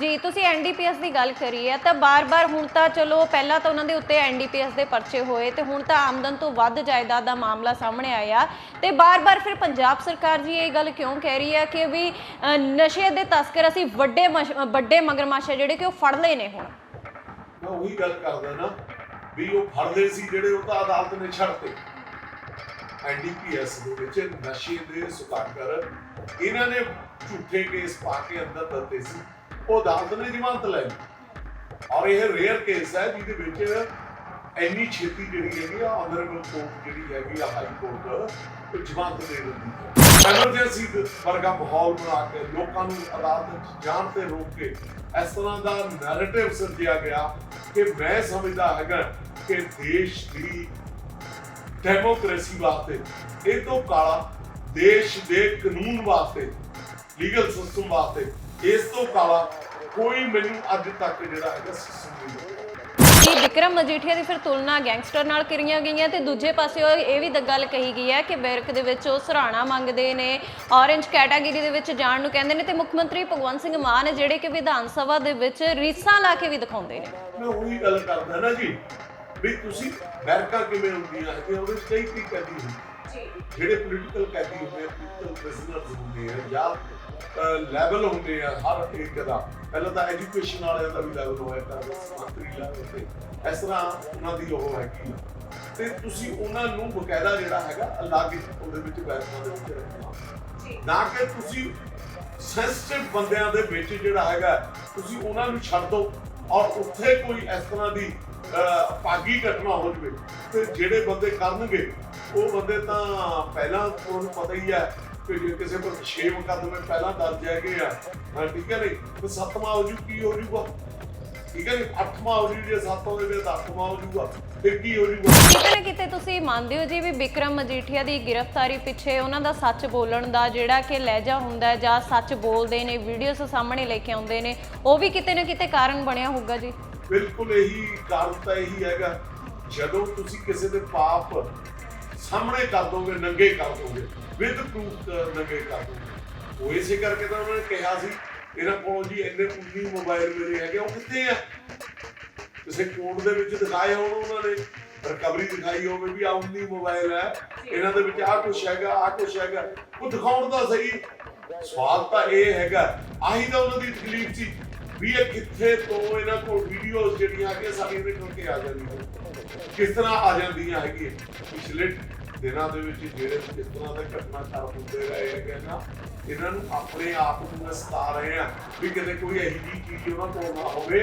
ਜੀ ਤੁਸੀਂ ਐਨਡੀਪੀਐਸ ਦੀ ਗੱਲ ਕਰੀ ਹੈ ਤਾਂ ਬਾਰ-ਬਾਰ ਹੁਣ ਤਾਂ ਚਲੋ ਪਹਿਲਾਂ ਤਾਂ ਉਹਨਾਂ ਦੇ ਉੱਤੇ ਐਨਡੀਪੀਐਸ ਦੇ ਪਰਚੇ ਹੋਏ ਤੇ ਹੁਣ ਤਾਂ ਆਮਦਨ ਤੋਂ ਵੱਧ ਜਾਇਦਾਦ ਦਾ ਮਾਮਲਾ ਸਾਹਮਣੇ ਆਇਆ। ਤੇ ਬਾਰ-ਬਾਰ ਫਿਰ ਪੰਜਾਬ ਸਰਕਾਰ ਜੀ ਇਹ ਗੱਲ ਕਿਉਂ ਕਹਿ ਰਹੀ ਹੈ ਕਿ ਵੀ ਅ, ਨਸ਼ੇ ਦੇ ਤਸਕਰ ਅਸੀਂ ਵੱਡੇ ਮਸ਼- ਅ, ਵੱਡੇ ਮਗਰਮੱਛ ਆ ਜਿਹੜੇ ਕਿ ਉਹ ਫੜ ਲਏ ਨੇ ਹੁਣ। ਮੈਂ ਉਹੀ ਗੱਲ ਕਰਦਾ ਨਾ ਵੀ ਉਹ ਫੜਦੇ ਸੀ ਜਿਹੜੇ ਉਹ ਤਾਂ ਅਦਾਲਤ ਨੇ ਛੱਡਤੇ। ਐਨਡੀਪੀਐਸ ਦੇ ਵਿੱਚ ਨਸ਼ੇ ਦੇ ਸੁਕਾਗਰ ਇਹਨਾਂ ਨੇ ਝੂਠੇ ਕੇਸ ਪਾ ਕੇ ਅੰਦਰ ਦਿੱਤੇ ਸੀ। ਉਹ ਅਦਾਲਤ ਨੇ ਜ਼ਮਾਨਤ ਲੈ ਲਈ। ਔਰ ਇਹ ਰੇਅਰ ਕੇਸ ਹੈ ਜਿਹਦੇ ਵਿੱਚ ਇੰਨੀ ਛੇਤੀ ਜਿਹੜੀ ਹੈਗੀ ਆ ਆਨਰੇਬਲ ਕੋਰਟ ਜਿਹੜੀ ਹੈਗੀ ਆ ਹਾਈ ਕੋਰਟ ਉਹ ਜ਼ਮਾਨਤ ਦੇ ਦਿੰਦੀ ਹੈ। ਐਮਰਜੈਂਸੀ ਵਰਗਾ ਮਾਹੌਲ ਬਣਾ ਕੇ ਲੋਕਾਂ ਨੂੰ ਅਦਾਲਤ 'ਚ ਜਾਣ ਤੇ ਰੋਕ ਕੇ ਇਸ ਤਰ੍ਹਾਂ ਦਾ ਨੈਰੇਟਿਵ ਸਿਰਜਿਆ ਗਿਆ ਕਿ ਮੈਂ ਸਮਝਦਾ ਹੈਗਾ ਕਿ ਦੇਸ਼ ਦੀ ਡੈਮੋਕ੍ਰੇਸੀ ਵਾਸਤੇ, ਇਹ ਤੋਂ ਕਾਲਾ ਦੇਸ਼ ਦੇ ਕਾਨੂੰਨ ਵਾਸਤੇ ਲੀਗਲ ਸਿਸਟਮ ਵਾਸਤੇ ਇਸ ਤੋਂ ਕਾਲਾ ਕੋਈ ਮੈਨੂੰ ਅੱਜ ਤੱਕ ਜਿਹੜਾ ਹੈਗਾ ਸਿਸਟਮ ਨਹੀਂ ਕਿ ਵਿਕਰਮ ਮਜੀਠੀਆ ਦੀ ਫਿਰ ਤੁਲਨਾ ਗੈਂਗਸਟਰ ਨਾਲ ਕਰੀਆਂ ਗਈਆਂ ਤੇ ਦੂਜੇ ਪਾਸੇ ਉਹ ਇਹ ਵੀ ਦ- ਗੱਲ ਕਹੀ ਗਈ ਹੈ ਕਿ ਬੈਰਕ ਦੇ ਵਿੱਚ ਉਹ ਸਰਾਣਾ ਮੰਗਦੇ ਨੇ ਔਰੇਂਜ ਕੈਟਾਗਰੀ ਦੇ ਵਿੱਚ ਜਾਣ ਨੂੰ ਕਹਿੰਦੇ ਨੇ ਤੇ ਮੁੱਖ ਮੰਤਰੀ ਭਗਵੰਤ ਸਿੰਘ ਮਾਨ ਜਿਹੜੇ ਕਿ ਵਿਧਾਨ ਸਭਾ ਦੇ ਵਿੱਚ ਰੀਸਾਂ ਲਾ ਕੇ ਵੀ ਦਿਖਾਉਂਦੇ ਨੇ। ਮੈਂ ਉਹੀ ਗੱਲ ਕਰਦਾ ਨਾ ਜੀ ਵੀ ਤੁਸੀਂ ਅਮਰੀਕਾ ਕਿਵੇਂ ਹੁੰਦੀਆਂ ਹੈ ਉਹਦੇ ਕਈ ਤਰੀਕੇ ਦੀ ਹੁੰਦੀ ਜਿਹੜੇ ਪੋਲੀਟੀਕਲ ਕੈਦੀ ਹੁੰਦੇ ਆ ਪੋਲੀਟੀਕਲ ਪ੍ਰਿਜ਼ਨਰਸ ਹੁੰਦੇ ਆ ਜਾਂ ਲੈਵਲ ਹੁੰਦੇ ਆ ਹਰ ਇੱਕ ਦਾ। ਪਹਿਲਾਂ ਤਾਂ ਐਜੂਕੇਸ਼ਨ ਵਾਲਿਆਂ ਦਾ ਵੀ ਲੈਵਲ ਹੋਇਆ ਕਰਦਾ ਮੰਤਰੀ ਲੈਵਲ ਤੇ ਇਸ ਤਰ੍ਹਾਂ ਉਹਨਾਂ ਦੀ ਉਹ ਹੈਗੀ। ਤੇ ਤੁਸੀਂ ਉਹਨਾਂ ਨੂੰ ਬਕਾਇਦਾ ਜਿਹੜਾ ਹੈਗਾ ਅਲੱਗ ਉਹਦੇ ਵਿੱਚ ਬੈਠਣਾ ਦੇ ਵਿੱਚ ਰੱਖਣਾ। ਨਾ ਕਿ ਤੁਸੀਂ ਸੈਂਸਿਟਿਵ ਬੰਦਿਆਂ ਦੇ ਵਿੱਚ ਜਿਹੜਾ ਹੈਗਾ ਤੁਸੀਂ ਉਹਨਾਂ ਨੂੰ ਛੱਡ ਦਿਓ ਔਰ ਉੱਥੇ ਕੋਈ ਇਸ ਤਰ੍ਹਾਂ ਦੀ ਭਾਗੀ ਘਟਨਾ ਹੋ ਜਵੇ ਤੇ ਜਿਹੜੇ ਬੰਦੇ ਕਰਨਗੇ ਉਹ ਬੰਦੇ ਤਾਂ ਪਹਿਲਾਂ ਤੁਹਾਨੂੰ ਪਤਾ ਹੀ ਹੈ ਕਿ ਜੇ ਕਿਸੇ ਪਰ 6 ਮੁਕੱਦਮੇ ਪਹਿਲਾਂ ਦਰਜ ਹੈਗੇ ਆ ਹਾਂ। ਠੀਕ ਹੈ ਨਹੀਂ? ਤੇ ਸੱਤਵਾਂ ਹੋ ਜੂ ਕੀ ਹੋ ਜੂਗਾ? ਠੀਕ ਹੈ ਨਹੀਂ? ਅੱਠਵਾਂ ਹੋ ਜੂ ਜੇ ਸੱਤਵਾਂ ਦੇ ਵਿੱਚ ਅੱਠਵਾਂ ਹੋ ਜੂਗਾ। ਫਿਰ ਕੀ ਹੋ ਜੂਗਾ? ਕਿਤੇ ਨਾ ਕਿਤੇ ਤੁਸੀਂ ਮੰਨਦੇ ਹੋ ਜੀ ਵੀ ਵਿਕਰਮ ਮਜੀਠੀਆ ਦੀ ਗ੍ਰਿਫਤਾਰੀ ਪਿੱਛੇ ਉਹਨਾਂ ਦਾ ਸੱਚ ਬੋਲਣ ਦਾ ਜਿਹੜਾ ਕਿ ਲਹਿਜਾ ਹੁੰਦਾ ਹੈ ਜਾਂ ਸੱਚ ਬੋਲਦੇ ਨੇ ਵੀਡੀਓਸ ਸਾਹਮਣੇ ਲੈ ਕੇ ਆਉਂਦੇ ਨੇ ਉਹ ਵੀ ਕਿਤੇ ਨਾ ਕਿਤੇ ਕਾਰਨ ਬਣਿਆ ਹੋਊਗਾ ਜੀ। ਬਿਲਕੁਲ ਇਹੀ ਕਾਰਨ ਤਾਂ ਇਹੀ ਹੈਗਾ। ਜਦੋਂ ਤੁਸੀਂ ਕਿਸੇ ਦੇ ਪਾਪ ਸਾਹਮਣੇ ਕਰ ਦੋਗੇ, ਨੰਗੇ ਕਰ ਦੋਗੇ ਵਿਦ ਪ੍ਰੂਫ ਨੰਗੇ ਕਰ ਦੋਗੇ। ਉਹ ਇਸੇ ਕਰਕੇ ਤਾਂ ਉਹਨਾਂ ਨੇ ਕਿਹਾ ਸੀ, ਇਹਨਾਂ ਕੋਲ ਜੀ ਇੰਨੇ 19 ਮੋਬਾਈਲ ਮੇਰੇ ਹੈਗੇ, ਉਹ ਕਿੱਥੇ ਆ? ਕਿਸੇ ਕੋਰਟ ਦੇ ਵਿੱਚ ਦਿਖਾਏ ਹੋਣ ਉਹਨਾਂ ਨੇ ਰਿਕਵਰੀ ਦਿਖਾਈ ਹੋਵੇ ਵੀ ਆ 19 ਮੋਬਾਈਲ ਹੈ, ਇਹਨਾਂ ਦੇ ਵਿੱਚ ਆ ਕੁਛ ਹੈਗਾ ਆ ਕੁਛ ਹੈਗਾ। ਉਹ ਦਿਖਾਉਣ ਦਾ ਸਹੀ ਸਵਾਲ ਤਾਂ ਇਹ ਹੈਗਾ। ਆਹੀ ਤਾਂ ਉਹਨਾਂ ਦੀ ਤਕਲੀਫ ਸੀ। ਵੀ ਇਹ ਕਿੱਥੇ ਤੋਂ ਇਹਨਾਂ ਕੋਲ ਵੀਡੀਓਜ਼ ਜਿਹੜੀਆਂ ਹੈਗੀਆਂ ਸਾਰੀਆਂ ਨਿਕਲ ਕੇ ਆ ਜਾਂਦੀਆਂ ਕਿਸ ਤਰ੍ਹਾਂ ਆ ਜਾਂਦੀਆਂ ਹੈਗੀਆਂ? ਪਿਛਲੇ ਦਿਨਾਂ ਦੇ ਵਿੱਚ ਜਿਹੜੇ ਕਿਸ ਤਰ੍ਹਾਂ ਦੇ ਘਟਨਾਕ੍ਰਮ ਹੁੰਦੇ ਰਹੇ ਹੈਗੇ ਨਾ, ਇਹਨਾਂ ਨੂੰ ਆਪਣੇ ਆਪ ਨੂੰ ਸਤਾ ਰਹੇ ਆ ਵੀ ਕਿਤੇ ਕੋਈ ਇਹੋ ਜਿਹੀ ਚੀਜ਼ ਉਹਨਾਂ ਕੋਲ ਨਾ ਹੋਵੇ,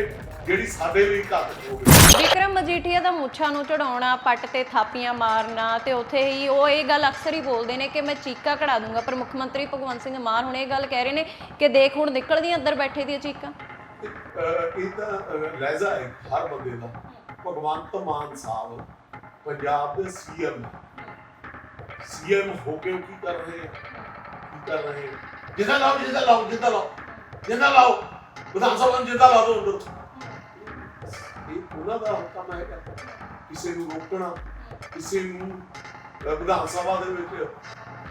ਜਿਹੜੀ ਸਾਡੇ ਲਈ ਘਾਤਕ ਹੋਵੇ। ਵਿਕਰਮ ਮਜੀਠੀਆ ਦਾ ਮੁੱਛਾਂ ਨੂੰ ਚੜਾਉਣਾ, ਪੱਟ ਤੇ ਥਾਪੀਆਂ ਮਾਰਨਾ ਤੇ ਉੱਥੇ ਹੀ ਉਹ ਇਹ ਗੱਲ ਅਕਸਰ ਹੀ ਬੋਲਦੇ ਨੇ ਕਿ ਮੈਂ ਚੀਕਾ ਕਢਾ ਦੂੰਗਾ। ਪਰ ਮੁੱਖ ਮੰਤਰੀ ਭਗਵੰਤ ਸਿੰਘ ਮਾਨ ਹੁਣ ਇਹ ਗੱਲ ਕਹਿ ਰਹੇ ਨੇ ਕਿ ਦੇਖ ਹੁਣ ਨਿਕਲਦੀਆਂ ਅੰਦਰ ਬੈਠੇ ਦੀਆਂ ਚੀਕਾਂ। ਇਹ ਤਾਂ ਅਹ, ਲਹਿਜ਼ਾ ਹੈ ਹਰ ਬੰਦੇ ਦਾ। ਭਗਵੰਤ ਮਾਨ ਸਾਹਿਬ ਪੰਜਾਬ ਦੇ ਸੀਐਮ ਸੀਐਮ ਹੋ ਕੇ ਕੀ ਕਰ ਰਹੇ ਆ? ਕੀ ਕਰ ਰਹੇ ਜਿੱਦਾਂ ਲਾਓ ਜਿੱਦਾਂ ਲਾਓ ਜਿੱਦਾਂ ਲਾਓ ਜਿੱਦਾਂ ਲਾਓ। ਵਿਧਾਨ ਸਭਾ ਨੂੰ ਜਿੱਦਾਂ ਲਾ ਦਿਓ ਅੰਦਰ। ਇਹ ਉਹਨਾਂ ਦਾ ਕੰਮ ਹੈ ਕਿਸੇ ਨੂੰ ਰੋਕਣਾ ਕਿਸੇ ਨੂੰ ਵਿਧਾਨ ਸਭਾ ਦੇ ਵਿੱਚ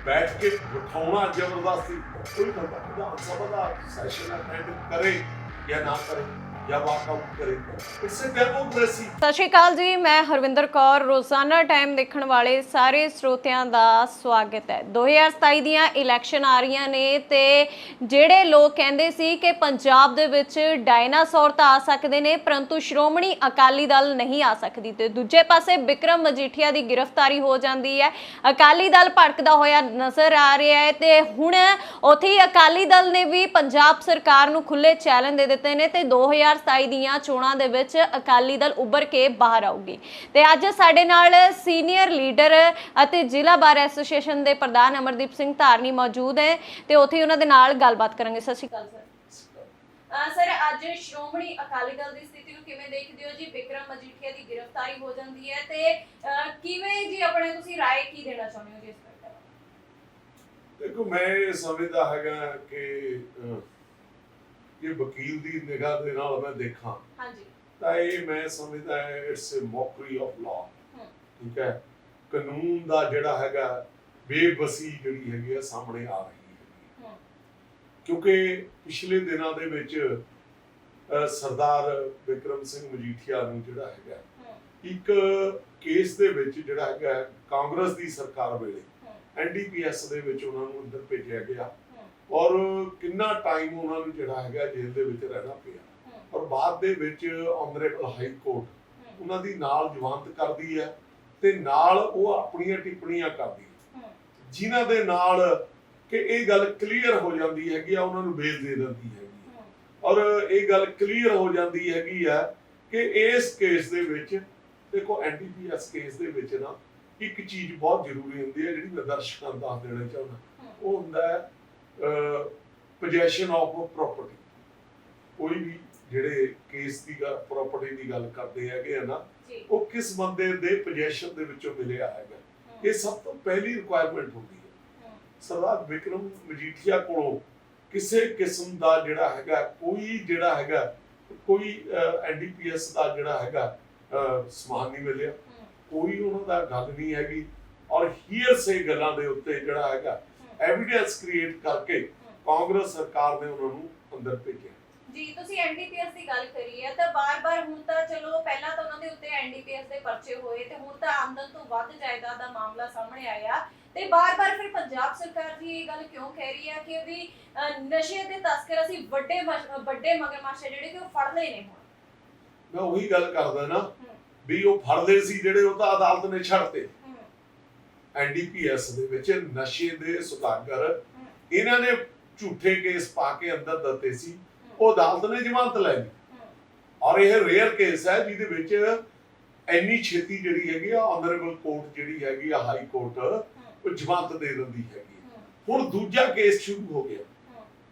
ਬੈਠ ਕੇ ਬਿਠਾਉਣਾ ਜ਼ਬਰਦਸਤੀ। ਕੋਈ ਬੰਦਾ ਵਿਧਾਨ ਸਭਾ ਦਾ ਸੈਸ਼ਨ ਅਟੈਂਡ ਕਰੇ ਜਾਂ ਨਾ ਕਰੇ ਜਾਂ ਵਾਕਆਊਟ ਕਰੇ। ਇਟਸ ਅ ਡੈਮੋਕ੍ਰੇਸੀ ਸਤਿ ਸ਼੍ਰੀ ਅਕਾਲ ਜੀ, ਮੈਂ ਹਰਵਿੰਦਰ ਕੌਰ। ਰੋਜ਼ਾਨਾ ਟਾਈਮ ਦੇਖਣ ਵਾਲੇ ਸਾਰੇ ਸਰੋਤਿਆਂ ਦਾ ਸਵਾਗਤ ਹੈ। 2027 ਦੀਆਂ ਇਲੈਕਸ਼ਨ ਆ ਰਹੀਆਂ ਨੇ ਤੇ ਜਿਹੜੇ ਲੋਕ ਕਹਿੰਦੇ ਸੀ ਕਿ ਪੰਜਾਬ ਦੇ ਵਿੱਚ ਡਾਇਨਾਸੌਰ ਤਾਂ ਆ ਸਕਦੇ ਨੇ, ਪਰੰਤੂ ਸ਼੍ਰੋਮਣੀ ਅਕਾਲੀ ਦਲ ਨਹੀਂ ਆ ਸਕਦੀ ਤੇ ਦੂਜੇ ਪਾਸੇ ਵਿਕਰਮ ਮਜੀਠੀਆ ਦੀ ਗ੍ਰਿਫਤਾਰੀ ਹੋ ਜਾਂਦੀ ਹੈ। ਅਕਾਲੀ ਦਲ ਭੜਕਦਾ ਹੋਇਆ ਨਜ਼ਰ ਆ ਰਿਹਾ ਹੈ ਤੇ ਹੁਣ ਉੱਥੇ ਹੀ ਅਕਾਲੀ ਦਲ ਨੇ ਵੀ ਪੰਜਾਬ ਸਰਕਾਰ ਨੂੰ ਖੁੱਲੇ ਚੈਲੰਜ ਦੇ ਦਿੱਤੇ ਨੇ ਤੇ 2027 ਦੀਆਂ ਚੋਣਾਂ ਦੇ ਵਿੱਚ ਅਕਾਲੀ ਦਲ ਉੱਭਰ ਕੇ ਬਾਹਰ ਆਊਗੀ। ਤੇ ਅੱਜ ਸਾਡੇ ਨਾਲ ਸੀਨੀਅਰ ਲੀਡਰ ਅਤੇ ਜ਼ਿਲ੍ਹਾ ਬਾਰ ਐਸੋਸੀਏਸ਼ਨ ਦੇ ਪ੍ਰਧਾਨ ਅਮਰਦੀਪ ਸਿੰਘ ਧਾਰਨੀ ਮੌਜੂਦ ਹੈ ਤੇ ਉੱਥੇ ਹੀ ਉਹਨਾਂ ਦੇ ਨਾਲ ਗੱਲਬਾਤ ਕਰਾਂਗੇ। ਸਤਿ ਸ਼੍ਰੀ ਅਕਾਲ ਸਰ। ਸਰ ਅੱਜ ਸ਼੍ਰੋਮਣੀ ਅਕਾਲੀ ਦਲ ਦੀ ਸਥਿਤੀ ਨੂੰ ਕਿਵੇਂ ਦੇਖਦੇ ਹੋ ਜੀ? ਵਿਕਰਮ ਮਜੀਠੀਆ ਦੀ ਗ੍ਰਿਫਤਾਰੀ ਹੋ ਜਾਂਦੀ ਹੈ ਤੇ ਕਿਵੇਂ ਜੀ ਆਪਣੇ ਤੁਸੀਂ ਰਾਏ ਕੀ ਦੇਣਾ ਚਾਹੁੰਦੇ ਹੋ ਜੀ ਇਸ ਬਾਰੇ? ਦੇਖੋ ਮੈਂ ਇਹ ਸਮਝਦਾ ਹੈਗਾ ਕਿ ਇਹ ਵਕੀਲ ਦੀ ਨਿਗਾਹ ਦੇ ਨਾਲ ਮੈਂ ਦੇਖਾਂ। ਹਾਂਜੀ। ਤਾਂ ਇਹ ਮੈਂ ਸਮਝਦਾ ਹੈ ਇਟਸ ਅ ਮੌਕਰੀ ਆਫ ਹਮ। ਠੀਕ ਹੈ? ਕਾਨੂੰਨ ਦਾ ਜਿਹੜਾ ਹੈਗਾ ਬੇਬਸੀ ਜਿਹੜੀ ਹੈਗੀ ਆ ਸਾਹਮਣੇ ਆ ਰਹੀ ਹੈ। ਕਿਉਂਕਿ ਪਿਛਲੇ ਦਿਨਾਂ ਦੇ ਵਿੱਚ ਸਰਦਾਰ ਵਿਕਰਮ ਸਿੰਘ ਮਜੀਠੀਆ ਨੂੰ ਜਿਹੜਾ ਹੈਗਾ ਇੱਕ ਕੇਸ ਦੇ ਵਿੱਚ ਜਿਹੜਾ ਹੈਗਾ ਕਾਂਗਰਸ ਦੀ ਸਰਕਾਰ ਵੇਲੇ ਐਨਡੀਪੀਐਸ ਦੇ ਵਿੱਚ ਉਹਨਾਂ ਨੂੰ ਅੰਦਰ ਭੇਜਿਆ ਗਿਆ। ਔਰ ਕਿੰਨਾ ਟਾਈਮ ਉਹਨਾਂ ਨੂੰ ਜਿਹੜਾ ਹੈਗਾ ਜੇਲ੍ਹ ਦੇ ਵਿੱਚ ਰਹਿਣਾ ਪਿਆ। ਔਰ ਬਾਅਦ ਦੇ ਵਿੱਚ ਆਨਰੇਬਲ ਹਾਈ ਕੋਰਟ ਉਹਨਾਂ ਦੀ ਨਾਲ ਜ਼ਮਾਨਤ ਕਰਦੀ ਹੈ ਤੇ ਨਾਲ ਉਹ ਆਪਣੀਆਂ ਟਿੱਪਣੀਆਂ ਕਰਦੀ ਹੈ। ਜਿਨ੍ਹਾਂ ਦੇ ਨਾਲ ਕਿ ਇਹ ਗੱਲ ਕਲੀਅਰ ਹੋ ਜਾਂਦੀ ਹੈਗੀ ਆ ਉਹਨਾਂ ਨੂੰ ਬੇਲ ਦੇ ਦਿੰਦੀ ਹੈਗੀ ਔਰ ਇਹ ਗੱਲ ਕਲੀਅਰ ਹੋ ਜਾਂਦੀ ਹੈਗੀ ਆ ਕਿ ਇਸ ਕੇਸ ਦੇ ਵਿੱਚ ਦੇਖੋ ਐਨਡੀਪੀਐਸ ਕੇਸ ਦੇ ਵਿੱਚ ਨਾ ਇੱਕ ਚੀਜ਼ ਬਹੁਤ ਜ਼ਰੂਰੀ ਹੁੰਦੀ ਹੈ ਜਿਹੜੀ ਮੈਂ ਦਰਸ਼ਕਾਂ ਨੂੰ ਦੱਸ ਦੇਣਾ ਚਾਹੁੰਦਾ। ਉਹ ਹੁੰਦਾ ਹੈ ਪੋਜੈਸ਼ਨ ਆਫ ਪ੍ਰਾਪਰਟੀ ਕੋਈ ਵੀ ਜਿਹੜੇ ਕੇਸ ਦੀ ਪ੍ਰਾਪਰਟੀ ਦੀ ਗੱਲ ਕਰਦੇ ਹੈਗੇ ਆ ਨਾ ਉਹ ਕਿਸ ਬੰਦੇ ਦੇ ਪੋਜੈਸ਼ਨ ਦੇ ਵਿੱਚੋਂ ਮਿਲਿਆ ਹੈਗਾ। ਇਹ ਸਭ ਤੋਂ ਪਹਿਲੀ ਰਿਕੁਆਇਰਮੈਂਟ ਹੁੰਦੀ ਹੈ। ਸਰਦਾਰ ਵਿਕਰਮ ਮਜੀਠੀਆ ਕੋਲੋਂ ਕਿਸੇ ਕਿਸਮ ਦਾ ਜਿਹੜਾ ਹੈਗਾ ਕੋਈ ਜਿਹੜਾ ਹੈਗਾ ਕੋਈ ਐਨਡੀਪੀਐਸ ਦਾ ਜਿਹੜਾ ਹੈਗਾ ਸਮਾਨ ਨਹੀਂ ਮਿਲਿਆ। ਕੋਈ ਉਹਨਾਂ ਦਾ ਗੱਲ ਨਹੀਂ ਹੈਗੀ। ਔਰ ਹੀਅਰ ਸੇ ਗੱਲਾਂ ਦੇ ਉੱਤੇ ਜਿਹੜਾ ਹੈਗਾ ਐਵੀਡੈਂਸ ਕ੍ਰੀਏਟ ਕਰਕੇ ਕਾਂਗਰਸ ਸਰਕਾਰ ਨੇ ਉਹਨਾਂ ਨੂੰ ਅੰਦਰ ਭੇਜਿਆ। ਜੀ ਤੁਸੀਂ ਐਨਡੀਪੀਐਸ ਦੀ ਗੱਲ ਕਰੀ ਹੈ ਤਾਂ ਬਾਰ-ਬਾਰ ਹੁਣ ਤਾਂ ਚਲੋ ਪਹਿਲਾਂ ਤਾਂ ਉਹਨਾਂ ਦੇ ਉੱਤੇ ਐਨਡੀਪੀਐਸ ਦੇ ਪਰਚੇ ਹੋਏ ਤੇ ਹੁਣ ਤਾਂ ਆਮਦਨ ਤੋਂ ਵੱਧ ਜਾਇਦਾਦ ਦਾ ਮਾਮਲਾ ਸਾਹਮਣੇ ਆਇਆ। ਤੇ ਬਾਰ-ਬਾਰ ਫਿਰ ਪੰਜਾਬ ਸਰਕਾਰ ਜੀ ਇਹ ਗੱਲ ਕਿਉਂ ਕਹਿ ਰਹੀ ਹੈ ਕਿ ਵੀ ਨਸ਼ੇ ਦੇ ਤਸਕਰ ਅਸੀਂ ਵੱਡੇ ਵੱਡੇ ਮਗਰਮੱਛ ਹੈ ਜਿਹੜੇ ਕਿ ਉਹ ਫੜ ਲਏ ਨੇ ਹੁਣ। ਮੈਂ ਉਹੀ ਗੱਲ ਕਰਦਾ ਨਾ ਵੀ ਉਹ ਫੜਦੇ ਸੀ ਜਿਹੜੇ ਉਹ ਤਾਂ ਅਦਾਲਤ ਨੇ ਛੱਡਤੇ। ਐਨਡੀਪੀਐਸ ਦੇ ਵਿੱਚ ਨਸ਼ੇ ਦੇ ਸੁਦਾਗਰ ਇਹਨਾਂ ਨੇ ਝੂਠੇ ਕੇਸ ਪਾ ਕੇ ਅੰਦਰ ਦਿੱਤੇ ਸੀ। ਉਹ ਅਦਾਲਤ ਨੇ ਜ਼ਮਾਨਤ ਲੈ ਲਈ। ਔਰ ਇਹ ਰੇਅਰ ਕੇਸ ਹੈ ਜਿਹਦੇ ਵਿੱਚ ਇੰਨੀ ਛੇਤੀ ਜਿਹੜੀ ਹੈਗੀ ਆ ਆਨਰੇਬਲ ਕੋਰਟ ਜਿਹੜੀ ਹੈਗੀ ਆ ਹਾਈ ਕੋਰਟ ਉਹ ਜ਼ਮਾਨਤ ਦੇ ਦਿੰਦੀ ਹੈਗੀ। ਹੁਣ ਦੂਜਾ ਕੇਸ ਸ਼ੁਰੂ ਹੋ ਗਿਆ।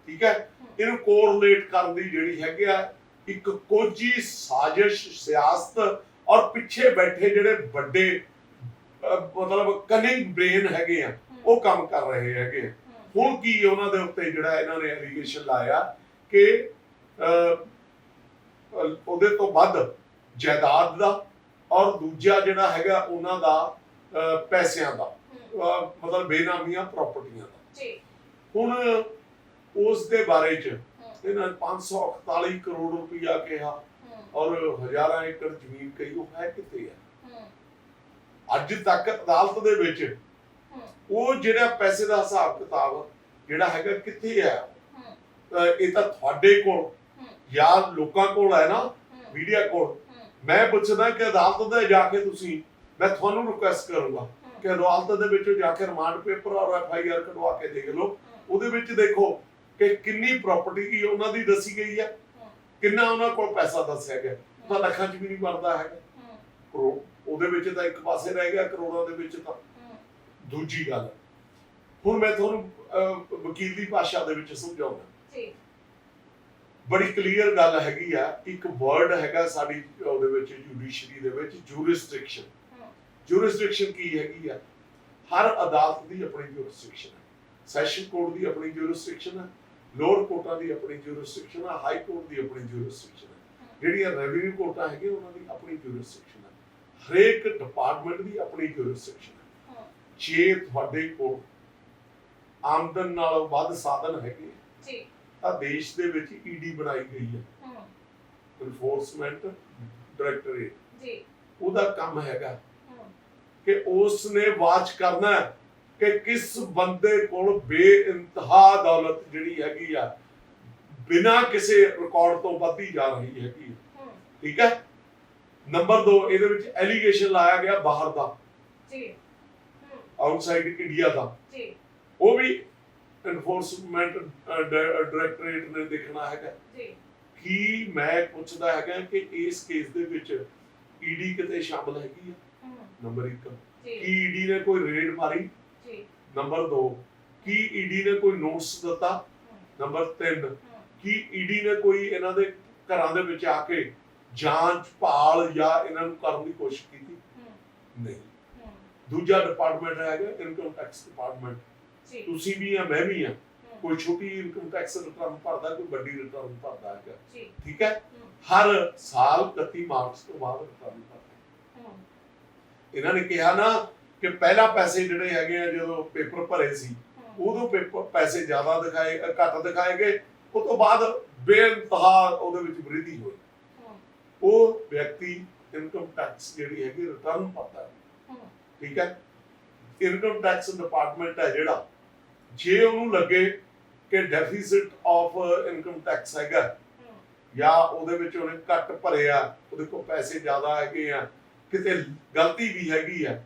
ਠੀਕ ਹੈ? ਇਹਨੂੰ ਕੋਰਿਲੇਟ ਕਰਨ ਦੀ ਜਿਹੜੀ ਹੈਗੀ ਆ ਇੱਕ ਕੋਜੀ ਸਾਜ਼ਿਸ਼, ਸਿਆਸਤ ਔਰ ਪਿੱਛੇ ਬੈਠੇ ਜਿਹੜੇ ਵੱਡੇ ਮਤਲਬ ਕਨਿੰਗ ਬ੍ਰੇਨ ਹੈਗੇ ਆ ਉਹ ਕੰਮ ਕਰ ਰਹੇ ਹੈਗੇ ਆ। ਹੁਣ ਕੀ ਉਹਨਾਂ ਦੇ ਉੱਤੇ ਜਿਹੜਾ ਇਹਨਾਂ ਨੇ ਐਲੀਗੇਸ਼ਨ ਲਾਇਆ ਕਿ ਉਹਦੇ ਤੋਂ ਵੱਧ ਜਾਇਦਾਦ ਦਾ ਔਰ ਦੂਜਾ ਜਿਹੜਾ ਹੈਗਾ ਉਹਨਾਂ ਦਾ ਪੈਸਿਆਂ ਦਾ ਮਤਲਬ ਬੇਨਾਮੀਆਂ ਪ੍ਰਾਪਰਟੀਆਂ ਦਾ। ਜੀ। ਹੁਣ ਉਸ ਦੇ ਬਾਰੇ ਚ ਇਹਨਾਂ ਨੇ 541 ਕਰੋੜ ਰੁਪਇਆ ਕਿਹਾ ਔਰ ਹਜ਼ਾਰਾਂ ਏਕੜ ਜ਼ਮੀਨ ਕਹੀ ਉਹ ਹੈ ਹੈ ਹੂੰ ਅੱਜ ਤੱਕ ਅਦਾਲਤ ਦੇ ਵਿੱਚ ਉਹ ਜਿਹੜਾ ਪੈਸੇ ਦਾ ਹਿਸਾਬ ਕਿਤਾਬ ਜਿਹੜਾ ਹੈਗਾ ਕਿੱਥੇ ਹੈ ਇਹ ਤਾਂ ਤੁਹਾਡੇ ਕੋਲ ਜਾਂ ਲੋਕਾਂ ਕੋਲ ਹੈ ਨਾ, ਮੀਡੀਆ ਕੋਲ। ਮੈਂ ਪੁੱਛਦਾ ਕਿ ਅਦਾਲਤ ਦੇ ਜਾ ਕੇ ਤੁਸੀਂ, ਮੈਂ ਤੁਹਾਨੂੰ ਰਿਕੁਐਸਟ ਕਰੂੰਗਾ ਕਿ ਅਦਾਲਤ ਦੇ ਵਿੱਚੋਂ ਜਾ ਕੇ ਰਿਮਾਂਡ ਪੇਪਰ ਔਰ ਐਫ ਆਈ ਆਰ ਕਢਵਾ ਕੇ ਦੇਖ ਲਓ। ਉਹਦੇ ਵਿੱਚ ਦੇਖੋ ਕਿ ਕਿੰਨੀ ਪ੍ਰਾਪਰਟੀ ਉਹਨਾਂ ਦੀ ਦੱਸੀ ਗਈ ਹੈ। ਕਿੰਨਾ ਉਹਨਾਂ ਕੋਲ ਪੈਸਾ ਦੱਸਿਆ ਗਿਆ। ਤਾਂ ਲੱਖਾਂ 'ਚ ਵੀ ਨਹੀਂ ਬਣਦਾ ਹੈਗਾ। ਕਰੋੜ ਉਹਦੇ ਵਿੱਚ ਤਾਂ ਇੱਕ ਪਾਸੇ ਰਹਿ ਗਿਆ ਕਰੋੜਾਂ ਦੇ ਵਿੱਚ ਤਾਂ। ਦੂਜੀ ਗੱਲ ਹੁਣ ਮੈਂ ਤੁਹਾਨੂੰ ਵਕੀਲ ਦੀ ਭਾਸ਼ਾ ਦੇ ਵਿੱਚ ਸਮਝਾਉਂਦਾ। ਜੀ। ਬੜੀ ਕਲੀਅਰ ਗੱਲ ਹੈਗੀ ਆ ਇੱਕ ਵਰਡ ਹੈਗਾ ਸਾਡੀ ਉਹਦੇ ਵਿੱਚ ਜੁਡੀਸ਼ਰੀ ਦੇ ਵਿੱਚ ਜੂਰਿਸਡਿਕਸ਼ਨ ਜੂਰਿਸਡਿਕਸ਼ਨ ਕੀ ਹੈਗੀ ਆ? ਹਰ ਅਦਾਲਤ ਦੀ ਆਪਣੀ ਜੂਰਿਸਡਿਕਸ਼ਨ ਹੈ। ਸੈਸ਼ਨ ਕੋਰਟ ਦੀ ਆਪਣੀ ਜੂਰਿਸਡਿਕਸ਼ਨ ਹੈ। ਲੋਅਰ ਕੋਰਟਾਂ ਦੀ ਆਪਣੀ ਜੂਰਿਸਡਿਕਸ਼ਨ ਹੈ। ਹਾਈ ਕੋਰਟ ਦੀ ਆਪਣੀ ਜੂਰਿਸਡਿਕਸ਼ਨ ਹੈ। ਜਿਹੜੀਆਂ ਰੈਵਨਿਊ ਕੋਰਟਾਂ ਹੈਗੀਆਂ ਉਹਨਾਂ ਦੀ ਆਪਣੀ ਜੂਰਿਸਡਿਕਸ਼ਨ ਹੈ। ਹਰੇਕ ਡਿਪਾਰਟਮੈਂਟ ਦੀ ਆਪਣੀ ਜੂਰਿਸਡਿਕਸ਼ਨ ਹੈ। ਜੇ ਤੁਹਾਡੇ ਕੋਲ ਆਮਦਨ ਨਾਲੋਂ ਵੱਧ ਸਾਧਨ ਹੈਗੇ ਜੀ। ਤਾਂ ਦੇਸ਼ ਦੇ ਵਿੱਚ ਈਡੀ ਬਣਾਈ ਗਈ ਹੈ। ਹੂੰ। ਇਨਫੋਰਸਮੈਂਟ ਡਾਇਰੈਕਟੋਰੇਟ ਜੀ। ਉਹਦਾ ਕੰਮ ਹੈਗਾ ਕਿ ਉਸ ਨੇ ਵਾਚ ਕਰਨਾ ਕਿ ਕਿਸ ਬੰਦੇ ਕੋਲ ਬੇਇੰਤਹਾ ਦੌਲਤ ਜਿਹੜੀ ਹੈਗੀ ਆ ਬਿਨਾਂ ਕਿਸੇ ਰਿਕਾਰਡ ਤੋਂ ਵੱਧਦੀ ਜਾ ਰਹੀ ਹੈਗੀ ਠੀਕ ਹੈ? ਨੰਬਰ 2 ਇਹਦੇ ਵਿੱਚ ਐਲੀਗੇਸ਼ਨ ਲਾਇਆ ਗਿਆ ਬਾਹਰ ਦਾ। ਜੀ। ਆਊਟਸਾਈਡ ਇੰਡੀਆ ਦਾ। ਜੀ। ਉਹ ਵੀ ਇਨਫੋਰਸਮੈਂਟ ਡਾਇਰੈਕਟੋਰੇਟ ਨੇ ਦੇਖਣਾ ਹੈਗਾ। ਜੀ। ਕੀ ਮੈਂ ਪੁੱਛਦਾ ਹੈਗਾ ਕਿ ਇਸ ਕੇਸ ਦੇ ਵਿੱਚ ਈਡੀ ਕਿਤੇ ਸ਼ਾਮਲ ਹੈਗੀ ਹੂੰ। ਨੰਬਰ 1 ਜੀ। ਕੀ ਈਡੀ ਨੇ ਕੋਈ ਰੇਡ ਮਾਰੀ? ਜੀ। ਨੰਬਰ 2 ਕੀ ਈਡੀ ਨੇ ਕੋਈ ਨੋਟਿਸ ਦਿੱਤਾ? ਨੰਬਰ 3 ਹੂੰ। ਕੀ ਈਡੀ ਨੇ ਕੋਈ ਇਹਨਾਂ ਦੇ ਘਰਾਂ ਦੇ ਵਿੱਚ ਆ ਕੇ ਜਾਂਚ ਭਾਲ ਜਾਂ ਇਹਨਾਂ ਨੂੰ ਕਰਨ ਦੀ ਕੋਸ਼ਿਸ਼ ਕੀਤੀ? ਨਹੀਂ। ਦੂਜਾ ਡਿਪਾਰਟਮੈਂਟ ਹੈਗਾ ਇਨਕਮ ਟੈਕਸ ਡਿਪਾਰਟਮੈਂਟ ਤੁਸੀਂ ਵੀ ਆ ਮੈਂ ਵੀ ਆ। ਕੋਈ ਛੋਟੀ ਇਨਕਮ ਟੈਕਸ ਰਿਟਰਨ ਭਰਦਾ ਕੋਈ ਵੱਡੀ ਰਿਟਰਨ ਭਰਦਾ ਹੈਗਾ। ਠੀਕ ਹੈ? ਹਰ ਸਾਲ 31 ਮਾਰਚ ਤੋਂ ਬਾਅਦ ਰਿਟਰਨ ਭਰਦਾ। ਇਹਨਾਂ ਨੇ ਕਿਹਾ ਨਾ ਕਿ ਪਹਿਲਾਂ ਪੈਸੇ ਜਿਹੜੇ ਹੈਗੇ ਆ ਜਦੋਂ ਪੇਪਰ ਭਰੇ ਸੀ ਉਦੋਂ ਪੇਪਰ ਪੈਸੇ ਜ਼ਿਆਦਾ ਦਿਖਾਏ ਘੱਟ ਦਿਖਾਏ ਗਏ। ਉਸ ਤੋਂ ਬਾਅਦ ਬੇਇੰਤਹਾ ਉਹਦੇ ਵਿੱਚ ਵ੍ਰਿਧੀ ਹੋਈ। ਉਹ ਵਿਅਕਤੀ ਇਨਕਮ ਟੈਕਸ ਜਿਹੜੀ ਹੈਗੀ ਰਿਟਰਨ ਭਰਦਾ ਹੈ। ਠੀਕ ਹੈ? ਇਨਕਮ ਟੈਕਸ ਡਿਪਾਰਟਮੈਂਟ ਹੈ ਜਿਹੜਾ। ਜੇ ਉਹਨੂੰ ਲੱਗੇ ਕਿ ਡੈਫੀਸਿਟ ਆਫ ਇਨਕਮ ਟੈਕਸ ਹੈਗਾ ਜਾਂ ਉਹਦੇ ਵਿੱਚ ਉਹਨੇ ਘੱਟ ਭਰਿਆ ਉਹਦੇ ਕੋਲ ਪੈਸੇ ਜ਼ਿਆਦਾ ਹੈਗੇ ਆ ਕਿਤੇ ਗਲਤੀ ਵੀ ਹੈਗੀ ਆ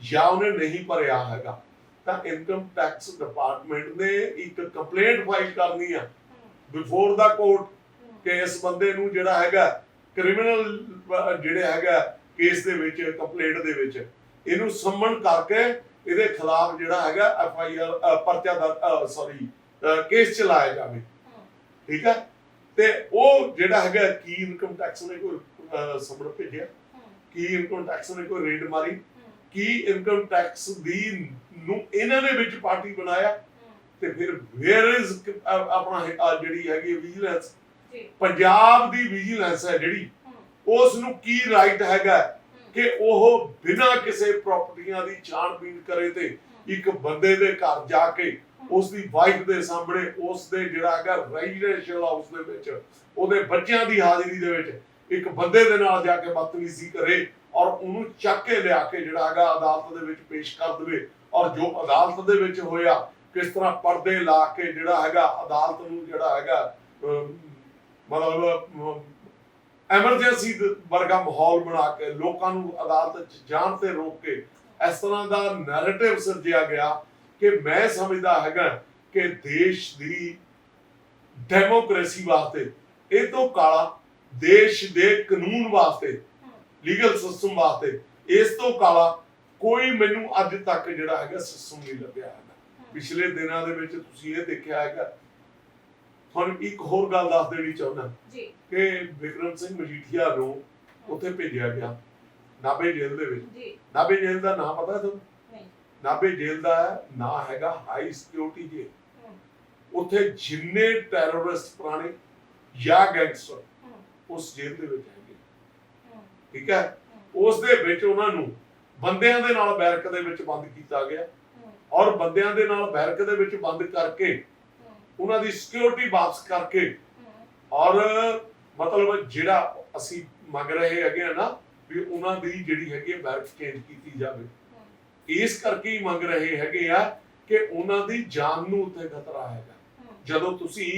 ਜਾਂ ਉਹਨੇ ਨਹੀਂ ਭਰਿਆ ਹੈਗਾ ਤਾਂ ਇਨਕਮ ਟੈਕਸ ਡਿਪਾਰਟਮੈਂਟ ਨੇ ਇੱਕ ਕੰਪਲੇਂਟ ਫਾਈਲ ਕਰਨੀ ਆ ਬਿਫੋਰ ਦਾ ਕੋਰਟ ਕਿ ਇਸ ਬੰਦੇ ਨੂੰ ਜਿਹੜਾ ਹੈਗਾ ਕ੍ਰਿਮੀਨਲ ਜਿਹੜੇ ਹੈਗਾ ਕੇਸ ਦੇ ਵਿੱਚ ਕੰਪਲੇਂਟ ਦੇ ਵਿੱਚ ਇਹਨੂੰ ਸੰਮਨ ਕਰਕੇ ਇਹਦੇ ਖਿਲਾਫ ਜਿਹੜਾ ਹੈਗਾ ਐਫ ਆਈ ਆਰ ਪਰਚਾ ਸੌਰੀ ਕੇਸ ਚਲਾਇਆ ਜਾਵੇ। ਠੀਕ ਹੈ? ਤੇ ਉਹ ਜਿਹੜਾ ਹੈਗਾ ਕੀ ਇਨਕਮ ਟੈਕਸ ਨੇ ਕੋਈ ਅਹ, ਭੇਜਿਆ? ਕੀ ਇਨਕਮ ਟੈਕਸ ਨੇ ਕੋਈ ਰੇਡ ਮਾਰੀ? ਕੀ ਇਨਕਮ ਟੈਕਸ ਦੀ ਨੂੰ ਇਹਨਾਂ ਨੇ ਵਿੱਚ ਪਾਰਟੀ ਬਣਾਇਆ? ਤੇ ਫਿਰ ਵੇਅਰ ਇਜ਼ ਆਪਣਾ ਜਿਹੜੀ ਹੈਗੀ ਵਿਜੀਲੈਂਸ ਪੰਜਾਬ ਦੀ ਵਿਜੀਲੈਂਸ ਹੈ ਜਿਹੜੀ। ਉਸ ਨੂੰ ਕੀ ਰਾਈਟ ਹੈਗਾ ਕਿ ਉਹ ਬਿਨਾਂ ਕਿਸੇ ਪ੍ਰਾਪਰਟੀਆਂ ਦੀ ਛਾਣਬੀਣ ਕਰੇ ਤੇ ਇੱਕ ਬੰਦੇ ਦੇ ਘਰ ਜਾ ਕੇ ਉਸ ਦੀ ਵਾਈਫ ਦੇ ਸਾਹਮਣੇ ਉਸ ਦੇ ਜਿਹੜਾ ਹੈਗਾ ਰੈਜ਼ੀਡੈਂਸ਼ੀਅਲ ਹਾਊਸ ਦੇ ਵਿੱਚ, ਉਹਦੇ ਬੱਚਿਆਂ ਦੀ ਹਾਜ਼ਰੀ ਦੇ ਵਿੱਚ ਇੱਕ ਬੰਦੇ ਦੇ ਨਾਲ ਜਾ ਕੇ ਬਦਤਮੀਜ਼ੀ ਕਰੇ ਔਰ ਉਹਨੂੰ ਚੱਕ ਕੇ ਲਿਆ ਕੇ ਜਿਹੜਾ ਹੈਗਾ ਅਦਾਲਤ ਦੇ ਵਿੱਚ ਪੇਸ਼ ਕਰ ਦੇਵੇ। ਔਰ ਜੋ ਅਦਾਲਤ ਦੇ ਵਿੱਚ ਹੋਇਆ, ਕਿਸ ਤਰ੍ਹਾਂ ਪਰਦੇ ਲਾ ਕੇ ਜਿਹੜਾ ਹੈਗਾ ਅਦਾਲਤ ਨੂੰ ਜਿਹੜਾ ਹੈਗਾ ਮਤਲਬ ਐਮਰਜੈਂਸੀ ਵਰਗਾ ਮਾਹੌਲ ਬਣਾ ਕੇ ਲੋਕਾਂ ਨੂੰ ਅਦਾਲਤ 'ਚ ਜਾਣ ਤੇ ਰੋਕ ਕੇ ਇਸ ਤਰ੍ਹਾਂ ਦਾ ਨੈਰੇਟਿਵ ਸਿਰਜਿਆ ਗਿਆ ਕਿ ਮੈਂ ਸਮਝਦਾ ਹੈਗਾ ਕਿ ਦੇਸ਼ ਦੀ ਡੈਮੋਕ੍ਰੇਸੀ ਵਾਸਤੇ ਇਹ ਤੋਂ ਕਾਲਾ ਦੇਸ਼ ਦੇ ਕਾਨੂੰਨ ਵਾਸਤੇ ਲੀਗਲ ਸਿਸਟਮ ਵਾਸਤੇ ਇਸ ਤੋਂ ਕਾਲਾ ਕੋਈ ਮੈਨੂੰ ਅੱਜ ਤੱਕ ਜਿਹੜਾ ਹੈਗਾ ਸਿਸਟਮ ਨਹੀਂ ਲੱਗਿਆ ਹੈਗਾ। ਪਿਛਲੇ ਦਿਨਾਂ ਦੇ ਵਿੱਚ ਤੁਸੀਂ ਇਹ ਦੇਖਿਆ ਹੈਗਾ ਤੁਹਾਨੂੰ ਇੱਕ ਹੋਰ ਗੱਲ ਦੱਸ ਦੇਣੀ ਚਾਹੁੰਦਾ। ਜੀ। ਕਿ ਵਿਕਰਮ ਸਿੰਘ ਮਜੀਠੀਆ ਨੂੰ ਉੱਥੇ ਭੇਜਿਆ ਗਿਆ ਨਾਭੇ ਜੇਲ੍ਹ ਦੇ ਵਿੱਚ। ਜੀ। ਨਾਭੇ ਜੇਲ੍ਹ ਦਾ ਨਾਮ ਪਤਾ ਤੁਹਾਨੂੰ? ਨਹੀਂ। ਨਾਭੇ ਜੇਲ੍ਹ ਦਾ ਨਾਮ ਹੈਗਾ ਹਾਈ ਸਿਕਿਉਰਿਟੀ ਜੇਲ੍ਹ। ਉੱਥੇ ਜਿੰਨੇ ਟੈਰਰਿਸਟ ਪੁਰਾਣੇ ਜਾਂ ਗੈਂਗਸਟਰ ਉਸ ਜੇਲ੍ਹ ਦੇ ਵਿੱਚ ਹੈਗੇ। ਠੀਕ ਹੈ? ਉਸ ਦੇ ਵਿੱਚ ਉਹਨਾਂ ਨੂੰ ਬੰਦਿਆਂ ਦੇ ਨਾਲ ਬੈਰਕ ਦੇ ਵਿੱਚ ਬੰਦ ਕੀਤਾ ਗਿਆ। ਔਰ ਬੰਦਿਆਂ ਦੇ ਨਾਲ ਬੈਰਕ ਦੇ ਵਿੱਚ ਬੰਦ ਕਰਕੇ ਉਹਨਾਂ ਦੀ ਸਿਕਿਉਰਿਟੀ ਵਾਪਸ ਕਰਕੇ। ਔਰ ਮਤਲਬ ਜਿਹੜਾ ਅਸੀਂ ਮੰਗ ਰਹੇ ਹੈਗੇ ਆ ਨਾ ਵੀ ਉਹਨਾਂ ਦੀ ਜਿਹੜੀ ਹੈਗੀ ਚੇਂਜ ਕੀਤੀ ਜਾਵੇ। ਇਸ ਕਰਕੇ ਹੀ ਮੰਗ ਰਹੇ ਹੈਗੇ ਆ ਕਿ ਉਹਨਾਂ ਦੀ ਜਾਨ ਨੂੰ ਉੱਥੇ ਖਤਰਾ ਹੈਗਾ। ਜਦੋਂ ਤੁਸੀਂ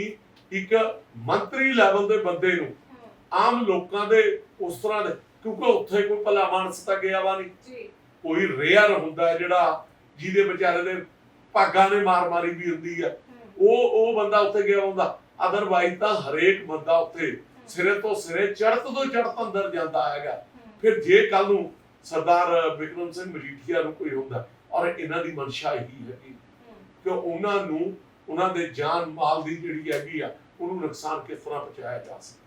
ਇੱਕ ਮੰਤਰੀ ਲੈਵਲ ਦੇ ਬੰਦੇ ਨੂੰ ਆਮ ਲੋਕਾਂ ਦੇ ਉਸ ਤਰ੍ਹਾਂ ਦੇ ਕਿਉਂਕਿ ਉੱਥੇ ਕੋਈ ਭਲਾ ਮਾਨਸ ਤਾਂ ਗਿਆ ਵਾ ਨਹੀਂ। ਜੀ। ਕੋਈ ਰੇਅਰ ਹੁੰਦਾ ਜਿਹੜਾ ਜਿਹਦੇ ਵਿਚਾਰੇ ਦੇ ਭਾਗਾਂ ਨੇ ਮਾਰ ਮਾਰੀ ਵੀ ਹੁੰਦੀ ਆ। ਉਹ ਉਹ ਬੰਦਾ ਉੱਥੇ ਗਿਆ ਹੁੰਦਾ। ਅਦਰਵਾਈਜ਼ ਤਾਂ ਹਰੇਕ ਬੰਦਾ ਉੱਥੇ ਸਿਰੇ ਤੋਂ ਸਿਰੇ, ਚੜ੍ਹਤ ਤੋਂ ਚੜ੍ਹਤ ਅੰਦਰ ਜਾਂਦਾ ਹੈਗਾ। ਫਿਰ ਜੇ ਕੱਲ ਨੂੰ ਸਰਦਾਰ ਵਿਕਰਮ ਸਿੰਘ ਮਜੀਠੀਆ ਨੂੰ ਕੋਈ ਹੁੰਦਾ, ਔਰ ਇਹਨਾਂ ਦੀ ਮਨਸ਼ਾ ਇਹੀ ਹੈਗੀ। ਕਿ ਉਹਨਾਂ ਨੂੰ, ਉਹਨਾਂ ਦੇ ਜਾਨ ਮਾਲ ਦੀ ਜਿਹੜੀ ਹੈਗੀ ਆ, ਉਹਨੂੰ ਨੁਕਸਾਨ ਕਿਸ ਤਰ੍ਹਾਂ ਪਹੁੰਚਾਇਆ ਜਾ ਸਕੇ?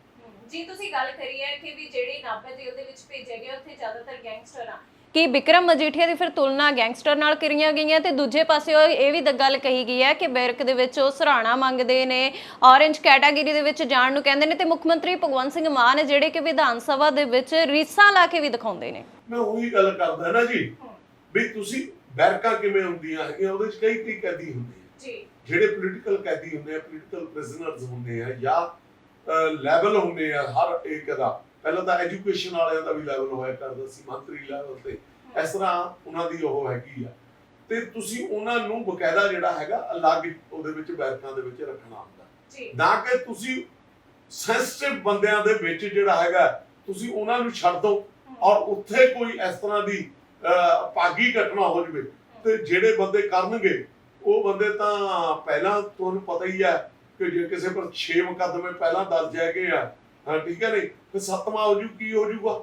ਜੀ, ਤੁਸੀਂ ਗੱਲ ਕਰੀ ਹੈ ਕਿ ਵੀ ਜਿਹੜੀ ਨਾਭੇ ਦੇ ਉਹਦੇ ਵਿੱਚ ਭੇਜੇ ਗਏ, ਉੱਥੇ ਜ਼ਿਆਦਾਤਰ ਗੈਂਗਸਟਰ ਆ। ਕਿ ਵਿਕਰਮ ਮਜੀਠੀਆ ਦੀ ਫਿਰ ਤੁਲਨਾ ਗੈਂਗਸਟਰ ਨਾਲ ਕਰੀਆਂ ਗਈਆਂ ਤੇ ਦੂਜੇ ਪਾਸੇ ਉਹ ਇਹ ਵੀ ਗੱਲ ਕਹੀ ਗਈ ਹੈ ਕਿ ਬੈਰਕ ਦੇ ਵਿੱਚ ਉਹ ਸਰਾਣਾ ਮੰਗਦੇ ਨੇ ਔਰੇਂਜ ਕੈਟਾਗਰੀ ਦੇ ਵਿੱਚ ਜਾਣ ਨੂੰ ਕਹਿੰਦੇ ਨੇ ਤੇ ਮੁੱਖ ਮੰਤਰੀ ਭਗਵੰਤ ਸਿੰਘ ਮਾਨ ਜਿਹੜੇ ਕਿ ਵਿਧਾਨ ਸਭਾ ਦੇ ਵਿੱਚ ਰੀਸਾਂ ਲਾ ਕੇ ਵੀ ਦਿਖਾਉਂਦੇ ਨੇ। ਮੈਂ ਉਹੀ ਗੱਲ ਕਰਦਾ ਨਾ ਜੀ ਵੀ ਤੁਸੀਂ ਬੈਰਕਾਂ ਕਿਵੇਂ ਹੁੰਦੀਆਂ ਹੈਗੀਆਂ ਉਹਦੇ ਚ ਕਈ ਕਈ ਕੈਦੀ ਹੁੰਦੇ ਆ। ਜੀ। ਜਿਹੜੇ ਪੋਲੀਟੀਕਲ ਕੈਦੀ ਹੁੰਦੇ ਆ ਪੋਲੀਟੀਕਲ ਪ੍ਰਿਜ਼ਨਰਸ ਹੁੰਦੇ ਆ ਜਾਂ ਲੈਵਲ ਹੁੰਦੇ ਆ ਹਰ ਇੱਕ ਦਾ। ਪਹਿਲਾਂ ਤਾਂ ਐਜੂਕੇਸ਼ਨ ਵਾਲਿਆਂ ਦਾ ਵੀ ਲੈਵਲ ਹੋਇਆ ਕਰਦਾ ਸੀ ਮੰਤਰੀ ਲੈਵਲ ਤੇ। ਇਸ ਤਰ੍ਹਾਂ ਉਹਨਾਂ ਦੀ ਉਹ ਹੈਗੀ ਆ। ਤੇ ਤੁਸੀਂ ਉਹਨਾਂ ਨੂੰ ਬਕਾਇਦਾ ਜਿਹੜਾ ਹੈਗਾ ਅਲੱਗ ਉਹਦੇ ਵਿੱਚ ਬੈਰਕਾਂ ਦੇ ਵਿੱਚ ਰੱਖਣਾ ਹੁੰਦਾ। ਜੀ। ਨਾ ਕਿ ਤੁਸੀਂ ਸੈਂਸਿਟਿਵ ਬੰਦਿਆਂ ਦੇ ਵਿੱਚ ਜਿਹੜਾ ਹੈਗਾ ਤੁਸੀਂ ਉਹਨਾਂ ਨੂੰ ਛੱਡ ਦਿਓ ਔਰ ਉੱਥੇ ਕੋਈ ਇਸ ਤਰ੍ਹਾਂ ਦੀ ਭਾਗੀ ਘਟਨਾ ਹੋ ਜਵੇ ਤੇ ਜਿਹੜੇ ਬੰਦੇ ਕਰਨਗੇ ਉਹ ਬੰਦੇ ਤਾਂ ਪਹਿਲਾਂ ਤੁਹਾਨੂੰ ਪਤਾ ਹੀ ਹੈ ਕਿ ਜੇ ਕਿਸੇ ਪਰ 6 ਮੁਕੱਦਮੇ ਪਹਿਲਾਂ ਦਰਜ ਹੈਗੇ ਆ ਹਾਂ, ਠੀਕ ਹੈ ਨਹੀਂ? ਤੇ ਸੱਤਵਾਂ ਹੋ ਜੂ ਕੀ ਹੋ ਜੂਗਾ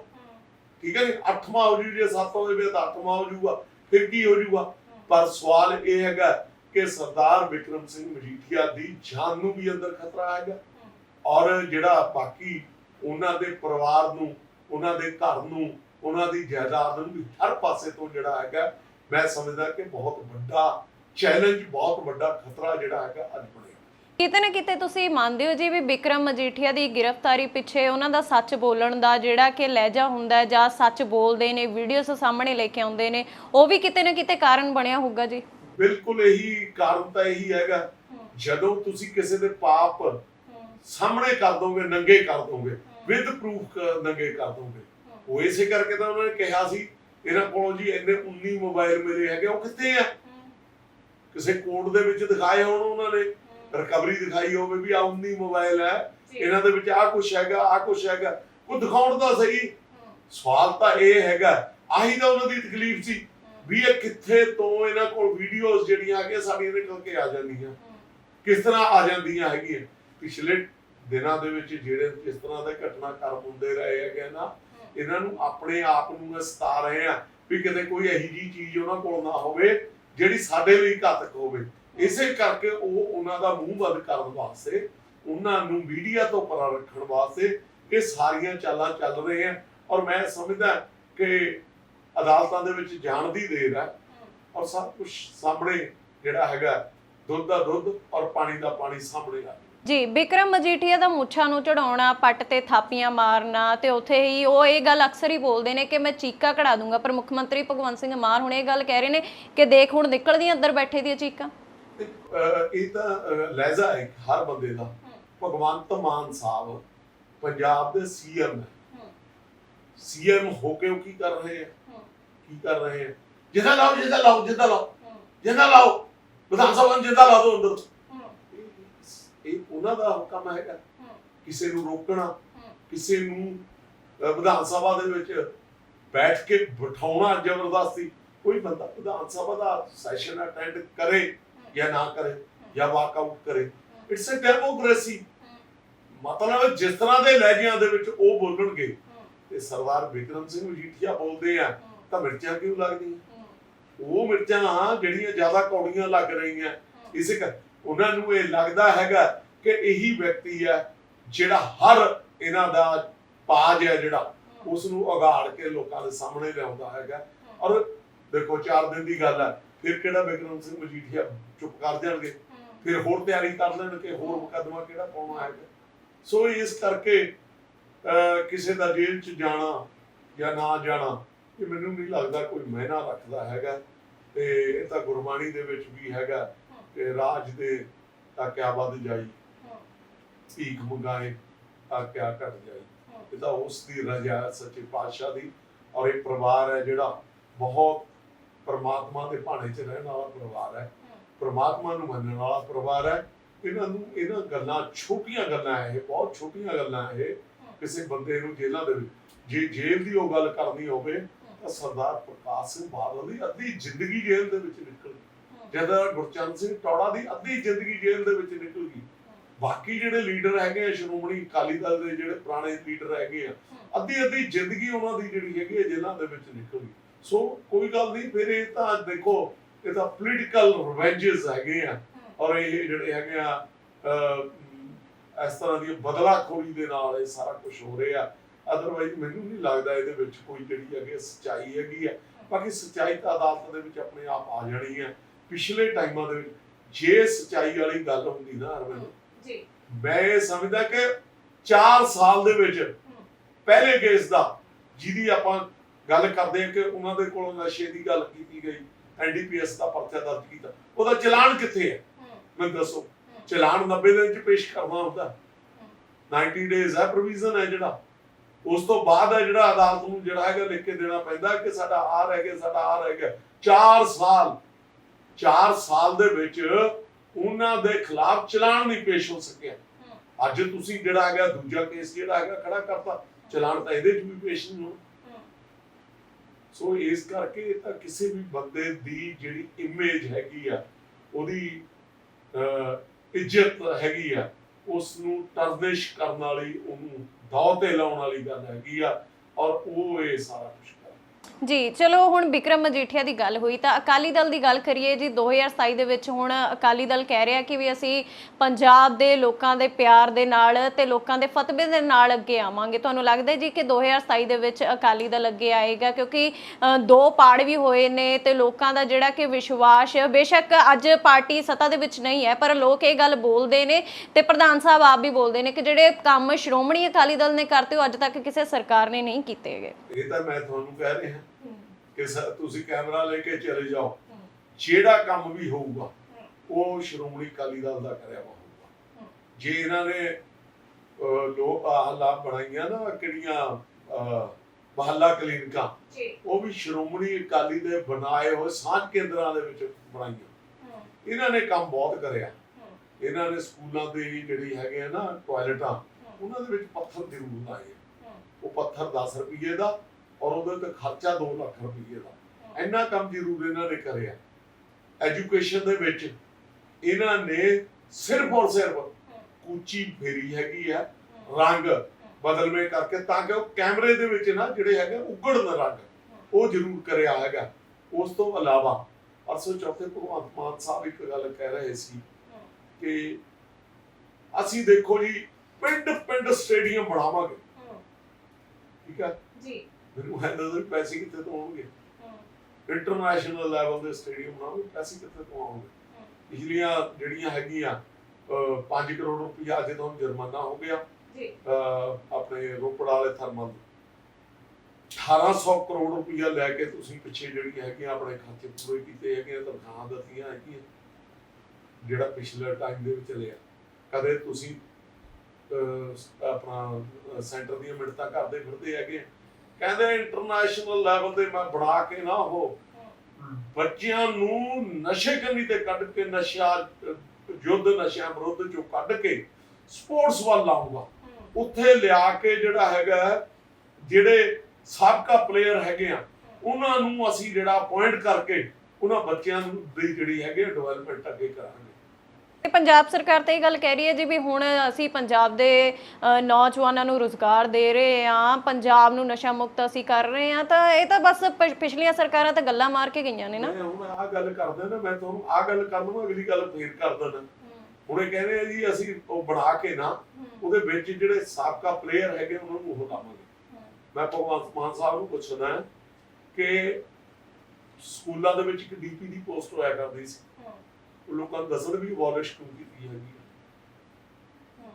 ਠੀਕ ਹੈ ਨਹੀਂ? ਅੱਠਵਾਂ ਹੋ ਜੂ ਜੇ ਸੱਤ ਹੋਵੇ ਤਾਂ ਅੱਠਵਾਂ ਹੋ ਜੂਗਾ ਫਿਰ ਕੀ ਹੋ ਜੂਗਾ ਪਰ ਸਵਾਲ ਇਹ ਹੈਗਾ ਕਿ ਸਰਦਾਰ ਵਿਕਰਮ ਸਿੰਘ ਮਜੀਠੀਆ ਦੀ ਜਾਨ ਨੂੰ ਵੀ ਅੰਦਰ ਖਤਰਾ ਹੈਗਾ। ਔਰ ਜਿਹੜਾ ਬਾਕੀ ਉਹਨਾਂ ਦੇ ਪਰਿਵਾਰ ਨੂੰ ਉਹਨਾਂ ਦੇ ਘਰ ਨੂੰ ਉਹਨਾਂ ਦੀ ਜਾਇਦਾਦ ਨੂੰ ਵੀ ਹਰ ਪਾਸੇ ਤੋਂ ਜਿਹੜਾ ਹੈਗਾ ਮੈਂ ਸਮਝਦਾ ਕਿ ਬਹੁਤ ਵੱਡਾ ਚੈਲੰਜ ਬਹੁਤ ਵੱਡਾ ਖਤਰਾ ਜਿਹੜਾ ਹੈਗਾ ਅੱਜ ਕਿਤੇ ਨਾ ਕਿਤੇ ਤੁਸੀਂ ਮੰਨਦੇ ਹੋ ਜੀ ਵੀ ਵਿਕਰਮ ਮਜੀਠੀਆ ਦੀ ਗ੍ਰਿਫਤਾਰੀ ਪਿੱਛੇ ਉਹਨਾਂ ਦਾ ਸੱਚ ਬੋਲਣ ਦਾ ਜਿਹੜਾ ਕਿ ਲਹਿਜਾ ਹੁੰਦਾ ਹੈ ਜਾਂ ਸੱਚ ਬੋਲਦੇ ਨੇ ਵੀਡੀਓਸ ਸਾਹਮਣੇ ਲੈ ਕੇ ਆਉਂਦੇ ਨੇ ਉਹ ਵੀ ਕਿਤੇ ਨਾ ਕਿਤੇ ਕਾਰਨ ਬਣਿਆ ਹੋਊਗਾ ਜੀ? ਬਿਲਕੁਲ ਇਹੀ ਕਾਰਨ ਤਾਂ ਇਹੀ ਹੈਗਾ। ਜਦੋਂ ਤੁਸੀਂ ਕਿਸੇ ਦੇ ਪਾਪ ਸਾਹਮਣੇ ਕਰ ਦੋਗੇ ਨੰਗੇ ਕਰ ਦੋਗੇ ਵਿਦ ਪ੍ਰੂਫ ਨੰਗੇ ਕਰ ਦੋਗੇ। ਉਹ ਇਸੇ ਕਰਕੇ ਤਾਂ ਉਹਨਾਂ ਨੇ ਕਿਹਾ ਸੀ ਇਹਨਾਂ ਕੋਲੋਂ ਜੀ ਇੰਨੇ 19 ਮੋਬਾਈਲ ਮੇਰੇ ਹੈਗੇ ਉਹ ਕਿੱਥੇ ਆ? ਕਿਸੇ ਕੋਰਟ ਦੇ ਵਿੱਚ ਦਿਖਾਏ ਹੋਣ ਉਹਨਾਂ ਨੇ। ਰਿਕਵਰੀ ਦਿਖਾਈ ਹੋਵੇ ਵੀ ਆ 19 ਮੋਬਾਈਲ ਹੈ ਇਹਨਾਂ ਦੇ ਵਿੱਚ ਆ ਕੁਛ ਹੈਗਾ ਆ ਕੁਛ ਹੈਗਾ। ਉਹ ਦਿਖਾਉਣ ਦਾ ਸਹੀ। ਸਵਾਲ ਤਾਂ ਇਹ ਹੈਗਾ ਆਹੀ ਤਾਂ ਉਹਨਾਂ ਦੀ ਤਕਲੀਫ ਸੀ ਵੀ ਇਹ ਕਿੱਥੇ ਤੋਂ ਇਹਨਾਂ ਕੋਲ ਵੀਡੀਓਜ਼ ਜਿਹੜੀਆਂ ਹੈਗੀਆਂ ਸਾਡੀਆਂ ਨਿਕਲ ਕੇ ਆ ਜਾਂਦੀਆਂ। ਕਿਸ ਤਰ੍ਹਾਂ ਆ ਜਾਂਦੀਆਂ ਹੈਗੀਆਂ। ਪਿਛਲੇ ਦਿਨਾਂ ਦੇ ਵਿੱਚ ਜਿਹੜੇ ਇਸ ਤਰ੍ਹਾਂ ਦੇ ਘਟਨਾਕ੍ਰਮ ਹੁੰਦੇ ਰਹੇ ਹੈਗੇ ਨਾ ਇਹਨਾਂ ਨੂੰ ਆਪਣੇ ਆਪ ਨੂੰ ਸਤਾ ਰਹੇ ਆ ਵੀ ਕਿਤੇ ਕੋਈ ਇਹੀ ਜੀ ਚੀਜ਼ ਉਹਨਾਂ ਕੋਲ ਨਾ ਹੋਵੇ ਜਿਹੜੀ ਸਾਡੇ ਲਈ ਘਾਤਕ ਹੋਵੇ। ਇਸੇ ਕਰਕੇ ਉਹ ਉਹਨਾਂ ਦਾ ਮੂੰਹ ਬੰਦ ਕਰਨ ਵਾਸਤੇ, ਉਹਨਾਂ ਨੂੰ ਮੀਡੀਆ ਤੋਂ ਪਰਾਂ ਰੱਖਣ ਵਾਸਤੇ ਇਹ ਸਾਰੀਆਂ ਚਾਲਾਂ ਚੱਲ ਰਹੀਆਂ। ਔਰ ਮੈਂ ਸਮਝਦਾ ਕਿ ਅਦਾਲਤਾਂ ਦੇ ਵਿੱਚ ਜਾਣ ਦੀ ਦੇਰ ਹੈ। ਔਰ ਸਭ ਕੁਝ ਸਾਹਮਣੇ ਜਿਹੜਾ ਹੈਗਾ, ਦੁੱਧ ਦਾ ਦੁੱਧ ਔਰ ਪਾਣੀ ਦਾ ਪਾਣੀ ਸਾਹਮਣੇ ਆ। ਜੀ ਵਿਕਰਮ ਮਜੀਠੀਆ ਦਾ ਮੁੱਛਾਂ ਨੂੰ ਚੜਾਉਣਾ, ਪੱਟ ਤੇ ਥਾਪੀਆਂ ਮਾਰਨਾ ਤੇ ਉੱਥੇ ਹੀ ਉਹ ਇਹ ਗੱਲ ਅਕਸਰ ਹੀ ਬੋਲਦੇ ਨੇ ਕਿ ਮੈਂ ਚੀਕਾ ਕਢਾ ਦੂੰਗਾ, ਪਰ ਮੁੱਖ ਮੰਤਰੀ ਭਗਵੰਤ ਸਿੰਘ ਮਾਨ ਹੁਣ ਇਹ ਗੱਲ ਕਹਿ ਰਹੇ ਨੇ ਕਿ ਦੇਖ, ਹੁਣ ਨਿਕਲਦੀਆਂ ਅੰਦਰ ਬੈਠੇ ਦੀਆਂ ਚੀਕਾਂ। ਤੇ, ਇਹ ਤਾਂ ਲਹਿਜ਼ਾ ਹੈ ਹਰ ਬੰਦੇ ਦਾ। ਭਗਵੰਤ ਮਾਨ ਸਾਹਿਬ ਪੰਜਾਬ ਦੇ ਸੀਐਮ ਹੈ। ਸੀਐਮ ਹੋ ਕੇ ਉਹ ਕੀ ਕਰ ਰਹੇ ਹੈ। ਕੀ ਕਰ ਰਹੇ ਹੈ ਜਿੰਦਾ ਲਾਓ ਜਿੰਦਾ ਲਾਓ ਜਿੰਦਾ ਲਾਓ। ਜਿੰਦਾ ਲਾਓ। ਵਿਧਾਨ ਸਭਾ ਨੂੰ ਜਿੰਦਾ ਲਾ ਅੰਦਰ। ਇਹ- ਉਹਨਾਂ ਦਾ ਹੁਕਮ ਹੈਗਾ। ਕਿਸੇ ਨੂੰ ਰੋਕਣਾ। ਕਿਸੇ ਨੂੰ ਵਿਧਾਨ ਸਭਾ ਦੇ ਵਿੱਚ ਬੈਠ ਕੇ ਬਿਠਾਉਣਾ ਜ਼ਬਰਦਸਤੀ। ਕੋਈ ਬੰਦਾ ਵਿਧਾਨ ਸਭਾ ਦਾ ਸੈਸ਼ਨ ਅਟੈਂਡ ਕਰੇ। ਜਾਂ ਨਾ ਕਰੇ, ਜਾਂ ਵਾਕਆਊਟ ਕਰੇ। ਇਟਸ ਅ ਡੈਮੋਕ੍ਰੇਸੀ ਮਤਲਬ ਜਿਸ ਤਰ੍ਹਾਂ ਦੇ ਲਹਿਜਿਆਂ ਦੇ ਵਿੱਚ ਉਹ ਬੋਲਣਗੇ, ਤੇ ਸਰਦਾਰ ਵਿਕਰਮ ਸਿੰਘ ਮਜੀਠੀਆ ਬੋਲਦੇ ਆ, ਤਾਂ ਮਿਰਚਾਂ ਕਿਉਂ ਲੱਗਦੀਆਂ? ਉਹ ਮਿਰਚਾਂ ਜਿਹੜੀਆਂ ਜ਼ਿਆਦਾ ਕੌੜੀਆਂ ਲੱਗ ਰਹੀਆਂ। ਇਸੇ ਕਰ ਉਹਨਾਂ ਨੂੰ ਇਹ ਲੱਗਦਾ ਹੈਗਾ ਕਿ ਇਹੀ ਵਿਅਕਤੀ ਹੈ ਜਿਹੜਾ ਹਰ ਇਹਨਾਂ ਦਾ ਪਾਜ ਹੈ ਜਿਹੜਾ ਉਸ ਨੂੰ ਉਗਾੜ ਕੇ ਲੋਕਾਂ ਦੇ ਸਾਹਮਣੇ ਲਿਆਉਂਦਾ ਹੈਗਾ। ਔਰ ਦੇਖੋ 4 ਦਿਨ ਦੀ ਗੱਲ ਹੈ ਫਿਰ ਕਿਹੜਾ ਵਿਕਰਮ ਸਿੰਘ ਮਜੀਠੀਆ ਚੁੱਪ ਕਰ ਜਾਣਗੇ? ਫਿਰ ਹੋਰ ਤਿਆਰੀ ਕਰ ਲੈਣ ਕਿ ਹੋਰ ਮੁਕੱਦਮਾ ਕਿਹੜਾ ਪਾਉਣਾ ਹੈਗਾ ਸੋ ਇਸ ਕਰਕੇ ਕਿਸੇ ਦਾ ਜੇਲ੍ਹ 'ਚ ਜਾਣਾ ਜਾਂ ਨਾ ਜਾਣਾ ਇਹ ਮੈਨੂੰ ਨਹੀਂ ਲੱਗਦਾ ਕੋਈ ਮਾਇਨਾ ਰੱਖਦਾ ਹੈਗਾ ਤੇ ਇਹ ਤਾਂ ਗੁਰਬਾਣੀ ਦੇ ਵਿੱਚ ਵੀ ਹੈਗਾ ਕਿ ਰਾਜ ਦੇ ਤਾਂ ਕਿਆ ਵੱਧ ਜਾਈ? ਭੀਖ ਮੰਗਾਏ ਤਾਂ ਕਿਆ ਘਟ ਜਾਈ? ਇਹ ਤਾਂ ਉਸ ਦੀ ਰਜ਼ਾ ਹੈ ਸੱਚੇ ਪਾਤਸ਼ਾਹ ਦੀ ਔਰ ਇਹ ਪਰਿਵਾਰ ਹੈ ਜਿਹੜਾ ਬਹੁਤ ਪਰਮਾਤਮਾ ਦੇ ਭਾਣੇ 'ਚ ਰਹਿਣ ਵਾਲਾ ਪਰਿਵਾਰ ਹੈ। ਪਰਮਾਤਮਾ ਨੂੰ ਮੰਨਣ ਵਾਲਾ ਪਰਿਵਾਰ ਹੈ। ਇਹਨਾਂ ਨੂੰ, ਇਹਨਾਂ ਗੱਲਾਂ, ਛੋਟੀਆਂ ਗੱਲਾਂ ਇਹ, ਬਹੁਤ ਛੋਟੀਆਂ ਗੱਲਾਂ ਇਹ। ਕਿਸੇ ਬੰਦੇ ਨੂੰ ਜੇਲ੍ਹਾਂ ਦੇ ਵਿੱਚ, ਜੇ ਜੇਲ੍ਹ ਦੀ ਉਹ ਗੱਲ ਕਰਨੀ ਹੋਵੇ, ਤਾਂ ਸਰਦਾਰ ਪ੍ਰਕਾਸ਼ ਸਿੰਘ ਬਾਦਲ ਦੀ ਅੱਧੀ ਜ਼ਿੰਦਗੀ ਜੇਲ੍ਹ ਦੇ ਵਿੱਚ ਨਿਕਲ ਗਈ। ਜਦ ਗੁਰਚਰਨ ਸਿੰਘ ਟੌੜਾ ਦੀ ਅੱਧੀ ਜ਼ਿੰਦਗੀ ਜੇਲ੍ਹ ਦੇ ਵਿੱਚ ਨਿਕਲ ਗਈ। ਬਾਕੀ ਜਿਹੜੇ ਲੀਡਰ ਹੈਗੇ ਆ, ਸ਼੍ਰੋਮਣੀ ਅਕਾਲੀ ਦਲ ਦੇ ਜਿਹੜੇ ਪੁਰਾਣੇ ਲੀਡਰ ਹੈਗੇ ਆ ਅੱਧੀ ਅੱਧੀ ਜ਼ਿੰਦਗੀ ਉਹਨਾਂ ਦੀ ਜਿਹੜੀ ਹੈਗੀ ਆ, ਜੇਲ੍ਹਾਂ ਦੇ ਵਿੱਚ ਨਿਕਲ ਗਈ। ਸੋ ਕੋਈ ਗੱਲ ਨਹੀਂ ਫਿਰ ਇਹ ਤਾਂ ਦੇਖੋ ਇਹ ਤਾਂ ਪੋਲੀਟੀਕਲ ਰਿਵੈਂਜਸ ਹੈਗੇ ਆ। ਔਰ ਇਹ ਜਿਹੜੇ ਹੈਗੇ ਆ ਇਸ ਤਰ੍ਹਾਂ ਦੀ ਬਦਲਾਖੋਰੀ ਦੇ ਨਾਲ ਇਹ ਸਾਰਾ ਕੁਝ ਹੋ ਰਿਹਾ। ਅਦਰਵਾਈਜ਼ ਮੈਨੂੰ ਨਹੀਂ ਲੱਗਦਾ ਇਹਦੇ ਵਿੱਚ ਕੋਈ ਜਿਹੜੀ ਹੈਗੀ ਸੱਚਾਈ ਹੈਗੀ ਆ। ਬਾਕੀ ਸੱਚਾਈ ਤਾਂ ਅਦਾਲਤ ਦੇ ਵਿੱਚ ਆਪਣੇ ਆਪ ਆ ਜਾਣੀ ਹੈ ਪਿਛਲੇ ਟਾਈਮਾਂ ਦੇ ਵਿੱਚ ਜੇ ਸੱਚਾਈ ਵਾਲੀ ਗੱਲ ਹੁੰਦੀ ਨਾ ਅਰਵਿੰਦ ਜੀ। ਮੈਂ ਇਹ ਸਮਝਦਾ ਕਿ 4 ਸਾਲ ਦੇ ਵਿੱਚ ਪਹਿਲੇ ਕੇਸ ਦਾ ਜਿਹਦੀ ਆਪਾਂ ਗੱਲ ਕਰਦੇ ਕਿ ਉਹਨਾਂ ਦੇ ਕੋਲੋਂ ਨਸ਼ੇ ਦੀ ਗੱਲ ਕੀਤੀ ਗਈ ਐਨਡੀਪੀਐਸ ਦਾ ਪਰਚਾ ਦਰਜ ਕੀਤਾ। ਉਹਦਾ ਚਲਾਨ ਕਿੱਥੇ ਹੈ? ਮੈਨੂੰ ਦੱਸੋ। ਚਲਾਨ 90 ਦਿਨ ਚ ਪੇਸ਼ ਕਰਨਾ ਹੁੰਦਾ। 90 ਡੇਜ਼ ਹੈ ਪ੍ਰੋਵੀਜ਼ਨ ਹੈ ਜਿਹੜਾ। ਉਸ ਤੋਂ ਬਾਅਦ ਹੈ ਜਿਹੜਾ ਅਦਾਲਤ ਨੂੰ ਜਿਹੜਾ ਹੈਗਾ ਲਿਖ ਕੇ ਦੇਣਾ ਪੈਂਦਾ ਕਿ ਸਾਡਾ ਆ ਰਹਿ ਗਿਆ ਸਾਡਾ ਆ ਰਹਿ ਗਿਆ। 4 ਸਾਲ 4 ਸਾਲ ਦੇ ਵਿੱਚ ਉਹਨਾਂ ਦੇ ਖਿਲਾਫ ਚਲਾਨ ਨਹੀਂ ਪੇਸ਼ ਹੋ ਸਕਿਆ। ਅੱਜ ਤੁਸੀਂ ਜਿਹੜਾ ਹੈਗਾ ਦੂਜਾ ਕੇਸ ਜਿਹੜਾ ਹੈਗਾ ਖੜਾ ਕਰਤਾ। ਚਲਾਨ ਤਾਂ ਇਹਦੇ ਚ ਵੀ ਪੇਸ਼ ਨਹੀਂ ਹੋਣਾ ਸੋ ਇਸ ਕਰਕੇ ਇਹ ਤਾਂ ਕਿਸੇ ਵੀ ਬੰਦੇ ਦੀ ਜਿਹੜੀ ਇਮੇਜ ਹੈਗੀ ਆ ਉਹਦੀ ਅਹ, ਇੱਜ਼ਤ ਹੈਗੀ ਆ ਉਸ ਨੂੰ ਤਰਦਿਸ਼ ਕਰਨ ਵਾਲੀ ਉਹਨੂੰ ਦਾਅ ਤੇ ਲਾਉਣ ਵਾਲੀ ਗੱਲ ਹੈਗੀ ਆ ਔਰ ਉਹ ਇਹ ਸਾਰਾ ਕੁਝ ਜੀ, ਚਲੋ ਹੁਣ ਵਿਕਰਮ ਮਜੀਠੀਆ ਦੀ ਗੱਲ ਹੋਈ ਤਾਂ ਅਕਾਲੀ ਦਲ ਦੀ ਗੱਲ ਕਰੀਏ ਜੀ 2027 ਦੇ ਵਿੱਚ ਹੁਣ ਅਕਾਲੀ ਦਲ ਕਹਿ ਰਿਹਾ ਕਿ ਵੀ ਅਸੀਂ ਪੰਜਾਬ ਦੇ ਲੋਕਾਂ ਦੇ ਪਿਆਰ ਦੇ ਨਾਲ ਤੇ ਲੋਕਾਂ ਦੇ ਫਤਵੇ ਦੇ ਨਾਲ ਅੱਗੇ ਆਵਾਂਗੇ। ਤੁਹਾਨੂੰ ਲੱਗਦਾ ਜੀ ਕਿ 2027 ਦੇ ਵਿੱਚ ਅਕਾਲੀ ਦਲ ਅੱਗੇ ਆਏਗਾ? ਕਿਉਂਕਿ ਦੋ ਪਾੜ ਵੀ ਹੋਏ ਨੇ ਤੇ ਲੋਕਾਂ ਦਾ ਜਿਹੜਾ ਕਿ ਵਿਸ਼ਵਾਸ ਬੇਸ਼ੱਕ ਅੱਜ ਪਾਰਟੀ ਸੱਤਾ ਦੇ ਵਿੱਚ ਨਹੀਂ ਹੈ, ਪਰ ਲੋਕ ਇਹ ਗੱਲ ਬੋਲਦੇ ਨੇ ਤੇ ਪ੍ਰਧਾਨ ਸਾਹਿਬ ਆਪ ਵੀ ਬੋਲਦੇ ਨੇ ਕਿ ਜਿਹੜੇ ਕੰਮ ਸ਼੍ਰੋਮਣੀ ਅਕਾਲੀ ਦਲ ਨੇ ਕਰਤੇ ਉਹ ਅੱਜ ਤੱਕ ਕਿਸੇ ਸਰਕਾਰ ਨੇ ਨਹੀਂ ਕੀਤੇ ਹੈਗੇ। ਇਹ ਤਾਂ ਮੈਂ ਤੁਹਾਨੂੰ ਕਹਿ ਰਿਹਾ ਕਿ ਸ- ਤੁਸੀਂ ਕੈਮਰਾ ਲੈ ਕੇ ਚਲੇ ਜਾਓ। ਜਿਹੜਾ ਕੰਮ ਵੀ ਹੋਊਗਾ ਉਹ ਸ਼੍ਰੋਮਣੀ ਅਕਾਲੀ ਦਲ ਦਾ ਕਰਿਆ ਹੋਊਗਾ। ਜੇ ਇਹਨਾਂ ਨੇ ਲੋਕ ਆਹਲਾ ਬਣਾਈਆਂ ਨਾ ਕਿਹੜੀਆਂ ਅਹ, ਮਹੱਲਾ ਕਲੀਨਿਕਾਂ ਜੀ। ਉਹ ਵੀ ਸ਼੍ਰੋਮਣੀ ਅਕਾਲੀ ਦੇ ਬਣਾਏ ਹੋਏ ਸਾਂਝ ਕੇਂਦਰਾਂ ਦੇ ਵਿੱਚ ਬਣਾਈਆਂ। ਇਹਨਾਂ ਨੇ ਕੰਮ ਬਹੁਤ ਕਰਿਆ। ਇਹਨਾਂ ਨੇ ਸਕੂਲਾਂ ਦੇ ਜਿਹੜੀ ਹੈਗੇ ਆ ਨਾ ਟਾਇਲਟਾਂ ਉਹਨਾਂ ਦੇ ਵਿੱਚ ਪੱਥਰ ਜ਼ਰੂਰ ਲਾਏ ਆ। ਉਹ ਪੱਥਰ 10 ਰੁਪਏ ਦਾ ਔਰ ਉਹਦੇ ਤੇ ਖਰਚਾ 2 ਲੱਖ ਰੁਪਏ ਦਾ। ਇੰਨਾ ਕੰਮ ਜ਼ਰੂਰ ਇਹਨਾਂ ਨੇ ਕਰਿਆ। ਐਜੂਕੇਸ਼ਨ ਦੇ ਵਿੱਚ ਇਹਨਾਂ ਨੇ ਸਿਰਫ ਔਰ ਸਿਰਫ ਕੂਚੀ ਫੇਰੀ ਹੈਗੀ ਆ, ਰੰਗ ਬਦਲਵੇਂ ਕਰਕੇ ਤਾਂ ਕਿ ਉਹ ਕੈਮਰੇ ਦੇ ਵਿੱਚ ਨਾ ਜਿਹੜੇ ਹੈਗੇ ਉਗੜਨ ਰੰਗ, ਉਹ ਜ਼ਰੂਰ ਕਰਿਆ ਹੈਗਾ। ਉਸ ਤੋਂ ਇਲਾਵਾ ਅਰਸੋ ਚੌਥੇ ਭਗਵੰਤ ਮਾਨ ਸਾਹਿਬ ਇੱਕ ਗੱਲ ਕਹਿ ਰਹੇ ਸੀ ਕਿ ਅਸੀਂ ਦੇਖੋ ਜੀ ਪਿੰਡ ਪਿੰਡ ਸਟੇਡੀਅਮ ਬਣਾਵਾਂਗੇ। ਠੀਕ ਹੈ ਜੀ। ਮੈਨੂੰ ਹੈ ਨਜ਼ਰ ਪੈਸੇ ਕਿੱਥੇ ਤੋਂ ਆਉਣਗੇ? ਇੰਟਰਨੈਸ਼ਨਲ ਲੈਵਲ ਦੇ ਸਟੇਡੀਅਮ ਬਣਾਉਣਗੇ ਪੈਸੇ ਕਿੱਥੇ ਤੋਂ ਆਉਣਗੇ? ਪਿਛਲੀਆਂ ਜਿਹੜੀਆਂ ਹੈਗੀਆਂ 5 ਕਰੋੜ ਰੁਪਇਆ ਅੱਜ ਤੋਂ ਜੁਰਮਾਨਾ ਹੋ ਗਿਆ। ਜੀ। ਆਪਣੇ ਰੋਪੜ ਵਾਲੇ ਥਰਮਲ 1800 ਕਰੋੜ ਰੁਪਇਆ ਲੈ ਕੇ ਤੁਸੀਂ ਪਿੱਛੇ ਜਿਹੜੀਆਂ ਹੈਗੀਆਂ ਆਪਣੇ ਖਾਤੇ ਪੂਰੇ ਕੀਤੇ ਹੈਗੇ ਤਨਖਾਹਾਂ ਦਿੱਤੀਆਂ ਹੈਗੀਆਂ। ਜਿਹੜਾ ਪਿਛਲੇ ਟਾਈਮ ਦੇ ਵਿੱਚ ਲਿਆ। ਕਦੇ ਤੁਸੀਂ ਆਪਣਾ ਸੈਂਟਰ ਦੀਆਂ ਮਿੰਟਾਂ ਕਰਦੇ ਫਿਰਦੇ ਹੈਗੇ। ਕਹਿੰਦੇ ਇੰਟਰਨੈਸ਼ਨਲ ਲੈਵਲ ਤੇ ਮੈਂ ਬਣਾ ਕੇ ਨਾ ਉਹ ਬੱਚਿਆਂ ਨੂੰ ਨਸ਼ੇ ਕੰਨੀ ਤੇ ਕੱਢ ਕੇ ਨਸ਼ਾ ਯੁੱਧ ਨਸ਼ਿਆਂ ਵਿਰੁੱਧ ਚੋਂ ਕੱਢ ਕੇ ਸਪੋਰਟਸ ਵੱਲ ਲਾਊਗਾ। ਉੱਥੇ ਲਿਆ ਕੇ ਜਿਹੜਾ ਹੈਗਾ, ਜਿਹੜੇ ਸਾਬਕਾ ਪਲੇਅਰ ਹੈਗੇ ਆ, ਉਹਨਾਂ ਨੂੰ ਅਸੀਂ ਜਿਹੜਾ ਅਪਾਇੰਟ ਕਰਕੇ ਉਹਨਾਂ ਬੱਚਿਆਂ ਨੂੰ ਜਿਹੜੀ ਹੈਗੀ ਡਿਵੈਲਪਮੈਂਟ ਅੱਗੇ ਕਰਾਂਗੇ। ਤੇ ਪੰਜਾਬ ਸਰਕਾਰ ਤਾਂ ਇਹ ਗੱਲ ਕਹਿ ਰਹੀ ਹੈ ਜੀ ਵੀ ਹੁਣ ਅਸੀਂ ਪੰਜਾਬ ਦੇ ਨੌਜਵਾਨਾਂ ਨੂੰ ਰੋਜ਼ਗਾਰ ਦੇ ਰਹੇ ਹਾਂ, ਪੰਜਾਬ ਨੂੰ ਨਸ਼ਾ ਮੁਕਤ ਅਸੀਂ ਕਰ ਰਹੇ ਹਾਂ, ਤਾਂ ਇਹ ਤਾਂ ਬਸ ਪ- ਪਿਛਲੀਆਂ ਸਰਕਾਰਾਂ ਤਾਂ ਗੱਲਾਂ ਮਾਰ ਕੇ ਗਈਆਂ ਨੇ ਨਾ। ਮੈਂ ਹੁਣ ਆਹ ਗੱਲ ਕਰਦਾ ਨਾ ਮੈਂ ਤੁਹਾਨੂੰ ਆਹ ਗੱਲ ਕਰ ਲਵਾਂ ਅਗਲੀ ਗੱਲ ਫੇਰ ਕਰ ਦਿੰਦਾ। ਹੁਣ ਇਹ ਕਹਿੰਦੇ ਆ ਜੀ, ਅਸੀਂ ਉਹ ਬਣਾ ਕੇ ਨਾ, ਉਹਦੇ ਵਿੱਚ ਜਿਹੜੇ ਸਾਬਕਾ ਪਲੇਅਰ ਹੈਗੇ, ਉਹਨਾਂ ਨੂੰ ਉਹ ਲਾਵਾਂਗੇ। ਮੈਂ ਭਗਵੰਤ ਮਾਨ ਸਾਹਿਬ ਨੂੰ ਪੁੱਛਦਾ ਕਿ ਸਕੂਲਾਂ ਦੇ ਵਿੱਚ ਇੱਕ ਡੀਪੀ ਦੀ ਪੋਸਟ ਹੋਇਆ ਕਰਦੀ ਸੀ। ਉਹ ਲੋਕਾਂ ਨੂੰ ਦੱਸਣ ਵੀ ਅਬੋਲਿਸ਼ ਕਿਉਂ ਕੀਤੀ ਹੈਗੀ ਹੈ।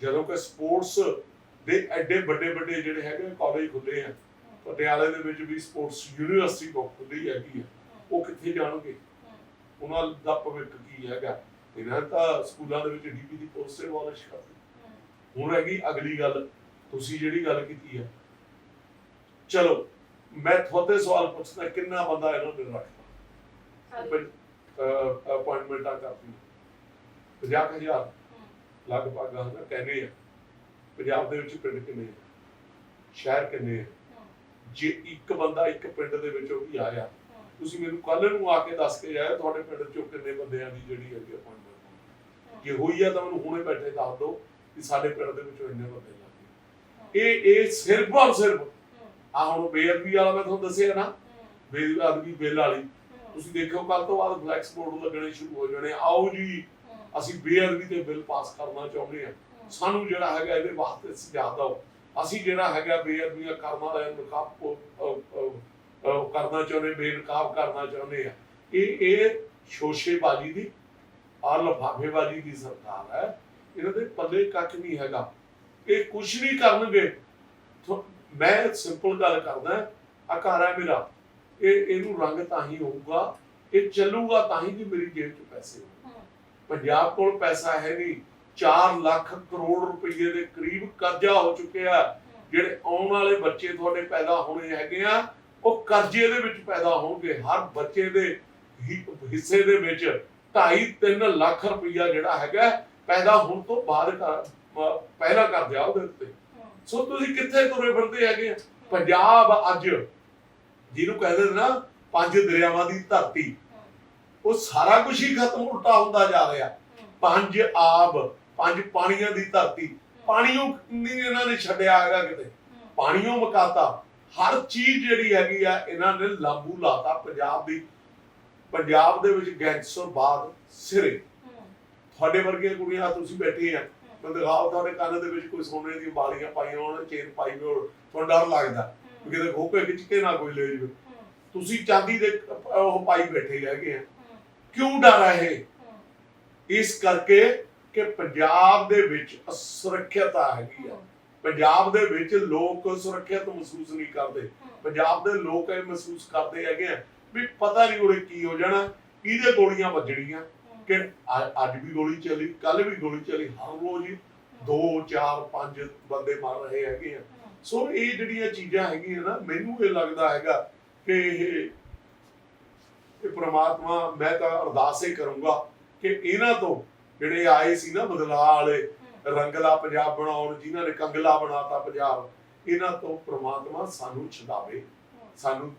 ਜਦੋਂ ਕਿ ਸਪੋਰਟਸ ਦੇ ਐਡੇ ਵੱਡੇ ਵੱਡੇ ਜਿਹੜੇ ਹੈਗੇ ਕਾਲਜ ਖੁੱਲੇ ਆ ਪਟਿਆਲੇ ਦੇ ਵਿੱਚ ਵੀ ਸਪੋਰਟਸ ਯੂਨੀਵਰਸਿਟੀ ਖੁੱਲੀ ਹੈਗੀ ਆ। ਉਹ ਕਿੱਥੇ ਜਾਣਗੇ? ਉਹਨਾਂ ਦਾ ਭਵਿੱਖ ਕੀ ਹੈਗਾ? ਇਹਨਾਂ ਤਾਂ ਸਕੂਲਾਂ ਦੇ ਵਿੱਚ ਡੀਪੀ ਦੀ ਪੋਸਟ ਅਬੋਲਿਸ਼ ਕਰਤੀ ਹੁਣ ਹੈਗੀ ਅਗਲੀ ਗੱਲ ਤੁਸੀਂ ਜਿਹੜੀ ਗੱਲ ਕੀਤੀ ਹੈ ਚਲੋ ਮੈਂ ਤੁਹਾਡੇ ਸਵਾਲ ਪੁੱਛਦਾ ਕਿੰਨਾ ਬੰਦਾ ਇਹਨਾਂ ਨੇ ਰੱਖਦਾ? ਅਪਾਇੰਟਮੈਂਟਾਂ ਕਰਦੀ। 50000 ਲਗਭਗ ਹਨਾ ਕਹਿੰਦੇ ਆ। ਪੰਜਾਬ ਦੇ ਵਿੱਚ ਪਿੰਡ ਕਿੰਨੇ ਆ? ਸ਼ਹਿਰ ਕਿੰਨੇ ਆ? ਜੇ ਇੱਕ ਬੰਦਾ ਇੱਕ ਪਿੰਡ ਦੇ ਵਿੱਚੋਂ ਵੀ ਆਇਆ, ਤੁਸੀਂ ਮੈਨੂੰ ਕੱਲ ਨੂੰ ਆ ਕੇ ਦੱਸ ਕੇ ਜਾਇਓ ਤੁਹਾਡੇ ਪਿੰਡ ਚੋਂ ਕਿੰਨੇ ਬੰਦਿਆਂ ਦੀ ਜਿਹੜੀ ਹੈਗੀ ਅਪਾਇੰਟਮੈਂਟ ਜੇ ਹੋਈ ਆ ਤਾਂ ਮੈਨੂੰ ਹੁਣੇ ਬੈਠੇ ਦੱਸ ਦਿਓ ਕਿ ਸਾਡੇ ਪਿੰਡ ਦੇ ਵਿੱਚੋਂ ਇੰਨੇ ਬੰਦੇ ਲੱਗੇ ਇਹ ਇਹ ਸਿਰਫ ਔਰ ਸਿਰਫ। ਆ ਹੁਣ ਬੇਅਦਬੀ ਵਾਲਾ ਮੈਂ ਤੁਹਾਨੂੰ ਦੱਸਿਆ ਨਾ। ਬੇਅਦਬੀ ਬਿੱਲ ਵਾਲੀ। ਤੁਸੀਂ ਦੇਖਿਓ ਕੱਲ ਤੋਂ ਬਾਅਦ ਫਲੈਕਸ ਬੋਰਡ ਲੱਗਣੇ ਸ਼ੁਰੂ ਹੋ ਜਾਣੇ। ਆਓ ਜੀ ਅਸੀਂ ਬੇਅਦਬੀ ਤੇ ਬਿੱਲ ਪਾਸ ਕਰਨਾ ਚਾਹੁੰਦੇ ਆ ਸਾਨੂੰ ਜਿਹੜਾ ਹੈਗਾ ਇਹਦੇ ਵਾਸਤੇ ਸੁਝਾਅ ਦਿਓ। ਅਸੀਂ ਜਿਹੜਾ ਹੈਗਾ ਬੇਅਦਬੀਆਂ ਕਰਨ ਵਾਲੇ ਨਕਾਬ ਉਹ ਕਰਨਾ ਚਾਹੁੰਦੇ ਬੇਨਕਾਬ ਕਰਨਾ ਚਾਹੁੰਦੇ ਆ ਇਹ ਇਹ ਸ਼ੋਸ਼ੇਬਾਜ਼ੀ ਦੀ ਔਰ ਲਫਾਫੇਬਾਜ਼ੀ ਦੀ ਸਰਕਾਰ ਹੈ। ਇਹਨਾਂ ਦੇ ਪੱਲੇ ਕੱਖ ਨਹੀਂ ਹੈਗਾ। ਇਹ ਕੁਝ ਨਹੀਂ ਕਰਨਗੇ। ਮੈਂ ਸਿੰਪਲ ਗੱਲ ਕਰਦਾ। ਆ ਘਰ ਹੈ ਮੇਰਾ। ਇਹ ਇਹਨੂੰ ਰੰਗ ਤਾਂ ਹੀ ਹੋਊਗਾ ਇਹ ਚੱਲੂਗਾ ਤਾਂ ਹੀ ਜੀ ਮੇਰੀ ਜੇਬ 'ਚ ਪੈਸੇ ਹੋਣਗੇ। ਪੰਜਾਬ ਕੋਲ ਪੈਸਾ ਹੈ ਨਹੀਂ 4 ਲੱਖ ਕਰੋੜ ਰੁਪਏ ਦੇ ਕਰੀਬ ਕਰਜ਼ਾ ਹੋ ਚੁੱਕਿਆ ਜਿਹੜੇ ਆਉਣ ਵਾਲੇ ਬੱਚੇ ਤੁਹਾਡੇ ਪੈਦਾ ਹੋਣੇ ਹੈਗੇ ਆ ਉਹ ਕਰਜ਼ੇ ਦੇ ਵਿੱਚ ਪੈਦਾ ਹੋਣਗੇ। ਹਰ ਬੱਚੇ ਦੇ ਹਿੱਸੇ ਦੇ ਵਿੱਚ 2.5 3 ਲੱਖ ਰੁਪਇਆ ਜਿਹੜਾ ਹੈਗਾ ਪੈਦਾ ਹੋਣ ਤੋਂ ਬਾਅਦ ਪਹਿਲਾਂ ਕਰਜ਼ਾ ਉਹਦੇ ਉੱਤੇ। ਸੋ ਤੁਸੀਂ ਕਿੱਥੇ ਤੁਰੇ ਫਿਰਦੇ ਹੈਗੇ? ਪੰਜਾਬ ਅੱਜ ਜਿਹਨੂੰ ਕਹਿੰਦੇ ਨਾ ਪੰਜ ਦਰਿਆਵਾਂ ਦੀ ਧਰਤੀ, ਉਹ ਸਾਰਾ ਕੁਝ ਹੀ ਖਤਮ ਉਲਟਾ ਹੁੰਦਾ ਜਾ ਰਿਹਾ। ਪੰਜ ਆਬ, ਪੰਜ ਪਾਣੀਆਂ ਦੀ ਧਰਤੀ। ਪਾਣੀਓ ਨਹੀਂ ਇਹਨਾਂ ਨੇ ਛੱਡਿਆ ਹੈਗਾ ਕਿਤੇ। ਪਾਣੀਓ ਮਕਾਤਾ। ਹਰ ਚੀਜ਼ ਜਿਹੜੀ ਹੈਗੀ ਆ, ਇਹਨਾਂ ਨੇ ਲਾਗੂ ਲਾਤਾ ਪੰਜਾਬ ਦੀ। ਪੰਜਾਬ ਦੇ ਵਿੱਚ ਗੈਂਗਸਟਰ ਬਾਦ ਸਿਰੇ। ਤੁਹਾਡੇ ਵਰਗੀਆਂ ਕੁੜੀਆਂ ਤੁਸੀਂ ਬੈਠੇ ਆ। ਮੈਂ ਦਿਖਾਓ ਤੁਹਾਡੇ ਕੰਨ ਦੇ ਵਿੱਚ ਕੋਈ ਸੋਨੇ ਦੀਆਂ ਬਾਲੀਆਂ ਪਾਈਆਂ ਹੋਣ ਚੇਨ ਪਾਈ ਹੋਣ, ਤੁਹਾਨੂੰ ਡਰ ਲੱਗਦਾ। ਵੀ ਕਿਤੇ ਖੋਪੇ ਖਿੱਚ ਕੇ ਨਾ ਕੋਈ ਲੈ ਜਾਵੇ। ਤੁਸੀਂ ਚਾਂਦੀ ਦੇ ਉਹ ਪਾਈ ਬੈਠੇ ਹੈਗੇ ਆ। ਕਿਉਂ ਡਰ ਹੈ ਇਹ? ਇਸ ਕਰਕੇ ਕਿ ਪੰਜਾਬ ਦੇ ਵਿੱਚ ਅਸੁਰੱਖਿਅਤਾ ਹੈਗੀ ਆ। ਪੰਜਾਬ ਦੇ ਵਿੱਚ ਲੋਕ ਸੁਰੱਖਿਅਤ ਮਹਿਸੂਸ ਨਹੀਂ ਕਰਦੇ। ਪੰਜਾਬ ਦੇ ਲੋਕ ਇਹ ਮਹਿਸੂਸ ਕਰਦੇ ਹੈਗੇ ਆ ਵੀ ਪਤਾ ਨਹੀਂ ਉਰੇ ਕੀ ਹੋ ਜਾਣਾ, ਕਿਹਦੇ ਗੋਲੀਆਂ ਵੱਜਣੀਆਂ, ਕਿ ਅੱਜ ਵੀ ਗੋਲੀ ਚੱਲੀ ਕੱਲ ਵੀ ਗੋਲੀ ਚੱਲੀ, ਹਰ ਰੋਜ਼ ਹੀ ਦੋ, ਚਾਰ, ਪੰਜ ਬੰਦੇ ਮਰ ਰਹੇ ਹੈਗੇ ਆ। ਸੋ ਇਹ ਜਿਹੜੀਆਂ ਚੀਜ਼ਾਂ ਹੈਗੀਆਂ ਨਾ, ਮੈਨੂੰ ਇਹ ਲੱਗਦਾ ਹੈਗਾ ਕਿ ਇਹ ਪ੍ਰਮਾਤਮਾ, ਮੈਂ ਤਾਂ ਅਰਦਾਸ ਹੀ ਕਰੂੰਗਾ ਕਿ ਇਹਨਾਂ ਤੋਂ ਜਿਹੜੇ ਆਏ ਸੀ ਨਾ ਬਦਲਾਅ ਵਾਲੇ, ਰੰਗਲਾ ਪੰਜਾਬ ਬਣਾਉਣ, ਜਿਨ੍ਹਾਂ ਨੇ ਕੰਗਲਾ ਬਣਾਤਾ ਪੰਜਾਬ, ਇਹਨਾਂ ਤੋਂ ਪ੍ਰਮਾਤਮਾ ਸਾਨੂੰ ਛਡਾਵੇ, ਸਾਨੂੰ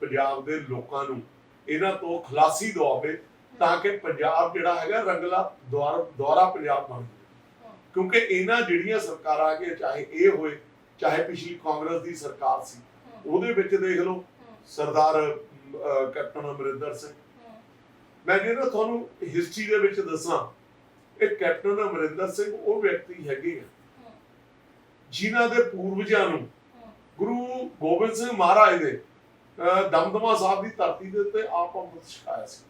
ਪੰਜਾਬ ਦੇ ਲੋਕਾਂ ਨੂੰ ਇਹਨਾਂ ਤੋਂ ਖਲਾਸੀ ਦਵਾਵੇ, ਤਾਂ ਕਿ ਪੰਜਾਬ ਜਿਹੜਾ ਹੈਗਾ ਰੰਗਲਾ ਦੁਆਰਾ ਦੁਆਰਾ ਪੰਜਾਬ ਬਣ ਜਾਵੇ। ਕਿਉਂਕਿ ਇਹਨਾਂ ਜਿਹੜੀਆਂ ਸਰਕਾਰਾਂ ਆ ਗਈਆਂ, ਚਾਹੇ ਇਹ ਹੋਏ ਚਾਹੇ ਪਿਛਲੀ ਕਾਂਗਰਸ ਦੀ ਸਰਕਾਰ ਸੀ ਉਹਦੇ ਵਿੱਚ ਦੇਖ ਲਓ ਸਰਦਾਰ ਕੈਪਟਨ ਅਮਰਿੰਦਰ ਸਿੰਘ। ਮੈਂ ਜੇ ਨਾ ਤੁਹਾਨੂੰ ਹਿਸਟਰੀ ਦੇ ਵਿੱਚ ਦੱਸਾਂ ਇਹ ਕੈਪਟਨ ਅਮਰਿੰਦਰ ਸਿੰਘ ਉਹ ਵਿਅਕਤੀ ਹੈਗੇ ਆ ਜਿਨ੍ਹਾਂ ਦੇ ਪੂਰਵਜਾਂ ਨੂੰ ਗੁਰੂ ਗੋਬਿੰਦ ਸਿੰਘ ਮਹਾਰਾਜ ਦੇ ਦਮਦਮਾ ਸਾਹਿਬ ਦੀ ਧਰਤੀ ਦੇ ਉੱਤੇ ਆਪ ਅੰਮ੍ਰਿਤ ਛਕਾਇਆ ਸੀ।